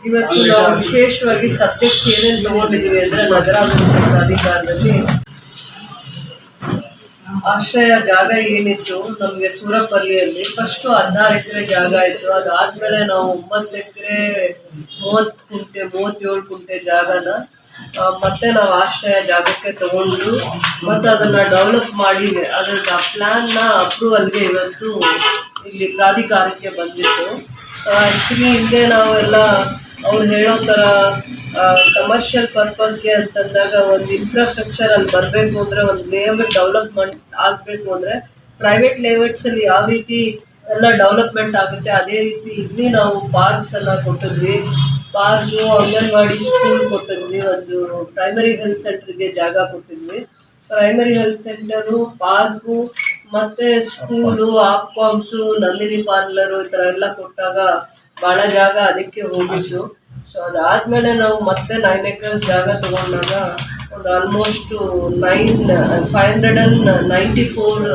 ಇವತ್ತು ನಾವು ವಿಶೇಷವಾಗಿ ಸಬ್ಜೆಕ್ಟ್ಸ್ ಏನೇನು ತಗೊಂಡಿದ್ದೀವಿ ಅಂದ್ರೆ ನಗರಾಭಿವೃದ್ಧಿ ಪ್ರಾಧಿಕಾರದಲ್ಲಿ ಆಶ್ರಯ ಜಾಗ ಏನಿತ್ತು? ನಮಗೆ ಸೂರಪಲ್ಲಿಯಲ್ಲಿ ಫಸ್ಟ್ ಹದಿನಾರು ಎಕರೆ ಜಾಗ ಇತ್ತು. ಅದಾದ್ಮೇಲೆ ನಾವು ಒಂಬತ್ತು ಎಕರೆ, ಮೂವತ್ತು ಕುಂಟೆ, ಮೂವತ್ತೇಳು ಕುಂಟೆ ಜಾಗನ ಮತ್ತೆ ನಾವು ಆಶ್ರಯ ಜಾಗಕ್ಕೆ ತಗೊಂಡು ಮತ್ತೆ ಅದನ್ನ ಡೆವಲಪ್ ಮಾಡಿ ಅದ್ರ ಪ್ಲಾನ್ನ ಅಪ್ರೂವಲ್ಗೆ ಇವತ್ತು ಇಲ್ಲಿ ಪ್ರಾಧಿಕಾರಕ್ಕೆ ಬಂದಿತ್ತು. ಆ್ಯಕ್ಚುಲಿ ಹಿಂದೆ ನಾವೆಲ್ಲ ಅವ್ರು ಹೇಳೋ ಥರ ಕಮರ್ಷಿಯಲ್ ಪರ್ಪಸ್ಗೆ ಅಂತಂದಾಗ ಒಂದು ಇನ್ಫ್ರಾಸ್ಟ್ರಕ್ಚರ್ ಅಲ್ಲಿ ಬರಬೇಕು ಅಂದರೆ ಒಂದು ಲೇಔಟ್ ಡೆವಲಪ್ಮೆಂಟ್ ಆಗಬೇಕು ಅಂದರೆ ಪ್ರೈವೇಟ್ ಲೇಔಟ್ಸಲ್ಲಿ ಯಾವ ರೀತಿ ಎಲ್ಲ ಡೆವಲಪ್ಮೆಂಟ್ ಆಗುತ್ತೆ ಅದೇ ರೀತಿ ಇಲ್ಲಿ ನಾವು ಪಾರ್ಕ್ಸ್ ಎಲ್ಲ ಕೊಟ್ಟಿದ್ವಿ. ಪಾರ್ಕು ಅಂಗನವಾಡಿ ಸ್ಕೂಲ್ ಕೊಟ್ಟಿದ್ವಿ ಒಂದು ಪ್ರೈಮರಿ ಹೆಲ್ತ್ ಸೆಂಟರ್ಗೆ ಜಾಗ ಕೊಟ್ಟಿದ್ವಿ. ಪ್ರೈಮರಿ ಹೆಲ್ತ್ ಸೆಂಟರು ಪಾರ್ಕು ಮತ್ತೆ ಸ್ಕೂಲು ಆಪ್ಕಾಮ್ಸು ನಂದಿನಿ ಪಾರ್ಲರು ಈ ಥರ ಎಲ್ಲ ಕೊಟ್ಟಾಗ ಭಾಳ ಜಾಗ ಅದಕ್ಕೆ ಹೋಗಿತ್ತು ಸೊ ಅದಾದ್ಮೇಲೆ ನಾವು ಮತ್ತೆ ನೈನ್ ಎಕರ್ಸ್ ಜಾಗ ತಗೊಂಡಾಗ ಒಂದು almost nine five hundred and ninety four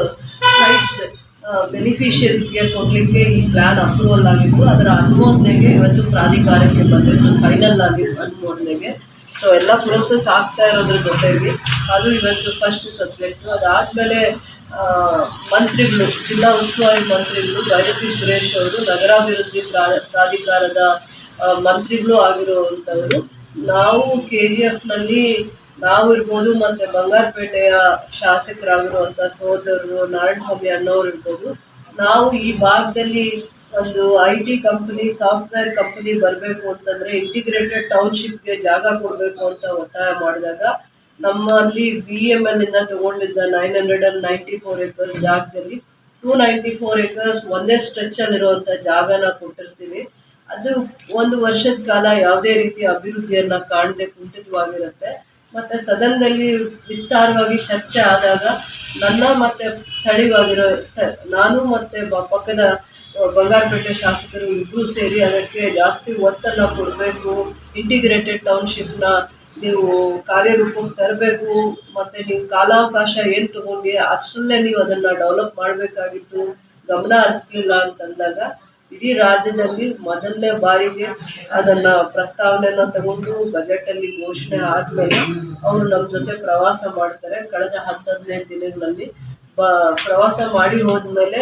sites ಬೆನಿಫಿಷಿಯರೀಸ್ಗೆ ಕೊಡಲಿಕ್ಕೆ ಈ ಪ್ಲಾನ್ ಅಪ್ರೂವಲ್ ಆಗಿತ್ತು. ಅದರ ಅನುಮೋದನೆಗೆ ಇವತ್ತು ಪ್ರಾಧಿಕಾರಕ್ಕೆ ಬಂದಿತ್ತು ಫೈನಲ್ ಆಗಿ ಅನುಮೋದನೆಗೆ ಸೊ ಎಲ್ಲ ಪ್ರೋಸೆಸ್ ಆಗ್ತಾ ಇರೋದ್ರ ಜೊತೆಗೆ ಅದು ಇವತ್ತು ಫಸ್ಟ್ ಸಬ್ಜೆಕ್ಟು ಅದಾದಮೇಲೆ ಮಂತ್ರಿಗಳು, ಜಿಲ್ಲಾ ಉಸ್ತುವಾರಿ ಮಂತ್ರಿಗಳು ಜಯಗತಿ ಸುರೇಶ್ ಅವರು, ನಗರಾಭಿವೃದ್ಧಿ ಪ್ರಾ- ಪ್ರಾಧಿಕಾರದ ಮಂತ್ರಿಗಳು ಆಗಿರುವಂಥವರು. ನಾವು ಕೆ ಜಿ ಎಫ್ನಲ್ಲಿ ನಾವು ಇರ್ಬೋದು ಮತ್ತು ಬಂಗಾರಪೇಟೆಯ ಶಾಸಕರಾಗಿರುವಂಥ ಸಹೋದರರು ನಾರಾಯಣಸ್ವಾಮಿ ಅಣ್ಣವ್ರು ಇರ್ಬೋದು. ನಾವು ಈ ಭಾಗದಲ್ಲಿ ಒಂದು I T company, software company ಬರಬೇಕು ಅಂತಂದ್ರೆ ಇಂಟಿಗ್ರೇಟೆಡ್ ಟೌನ್ಶಿಪ್ಗೆ ಜಾಗ ಕೊಡಬೇಕು ಅಂತ ಒತ್ತಾಯ ಮಾಡಿದಾಗ ನಮ್ಮಲ್ಲಿ ಬಿ ಎಂ ಎಲ್ ಇಂದ ತಗೊಂಡಿದ್ದ nine hundred and ninety four acres ಜಾಗದಲ್ಲಿ ಟೂ ನೈಂಟಿ ಫೋರ್ ಏಕರ್ಸ್ ಒಂದೇ ಸ್ಟ್ರೆಚ್ ಅಲ್ಲಿ ಇರುವಂತ ಜಾಗನ ಕೊಟ್ಟಿರ್ತೀವಿ. ಅದು ಒಂದು ವರ್ಷದ ಕಾಲ ಯಾವುದೇ ರೀತಿ ಅಭಿವೃದ್ಧಿಯನ್ನ ಕಾಣದೆ ಕುಂಠಿತವಾಗಿರುತ್ತೆ. ಮತ್ತೆ ಸದನದಲ್ಲಿ ವಿಸ್ತಾರವಾಗಿ ಚರ್ಚೆ ಆದಾಗ ನನ್ನ ಮತ್ತೆ ಸ್ಥಳೀಯವಾಗಿರೋ ಸ್ಥ- ನಾನು ಮತ್ತೆ ಪಕ್ಕದ ಬಂಗಾರಪೇಟೆ ಶಾಸಕರು ಇಬ್ರು ಸೇರಿ ಅದಕ್ಕೆ ಜಾಸ್ತಿ ಒತ್ತನ್ನ ಕೊಡಬೇಕು ಇಂಟಿಗ್ರೇಟೆಡ್ ಟೌನ್ಶಿಪ್ನ ನೀವು ಕಾರ್ಯರೂಪಕ್ಕೆ ತರಬೇಕು, ಮತ್ತೆ ನೀವು ಕಾಲಾವಕಾಶ ಏನು ತಗೊಂಡಿ ಅಷ್ಟರಲ್ಲೇ ನೀವು ಅದನ್ನ ಡೆವಲಪ್ ಮಾಡಬೇಕಾಗಿತ್ತು, ಗಮನ ಹರಿಸ್ತಿಲ್ಲ ಅಂತಂದಾಗ ಇಡೀ ರಾಜ್ಯದಲ್ಲಿ ಮೊದಲನೇ ಬಾರಿಗೆ ಅದನ್ನ ಪ್ರಸ್ತಾವನೆಯನ್ನ ತಗೊಂಡು ಬಜೆಟ್ ಅಲ್ಲಿ ಘೋಷಣೆ ಆದ್ಮೇಲೆ ಅವರು ನಮ್ಮ ಜೊತೆ ಪ್ರವಾಸ ಮಾಡ್ತಾರೆ. ಕಳೆದ ಹತ್ತು ಹದಿನೈದು ದಿನಗಳಲ್ಲಿ ಪ್ರವಾಸ ಮಾಡಿ ಹೋದ್ಮೇಲೆ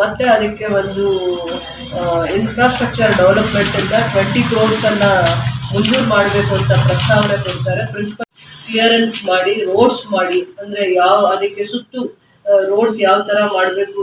ಮತ್ತೆ ಅದಕ್ಕೆ ಒಂದು ಇನ್ಫ್ರಾಸ್ಟ್ರಕ್ಚರ್ ಡೆವಲಪ್ಮೆಂಟ್ ಅಂತ ಟ್ವೆಂಟಿ ಕ್ರೋರ್ಸ್ ಅನ್ನ ಮಂಜೂರು ಮಾಡಬೇಕು ಅಂತ ಪ್ರಸ್ತಾವನೆ ಕೊಡ್ತಾರೆ. ಪ್ರಿನ್ಸಿಪಲ್ ಕ್ಲಿಯರೆನ್ಸ್ ಮಾಡಿ ರೋಡ್ಸ್ ಮಾಡಿ, ಅಂದ್ರೆ ಯಾವ, ಅದಕ್ಕೆ ಸುತ್ತು ರೋಡ್ಸ್ ಯಾವ ತರ ಮಾಡಬೇಕು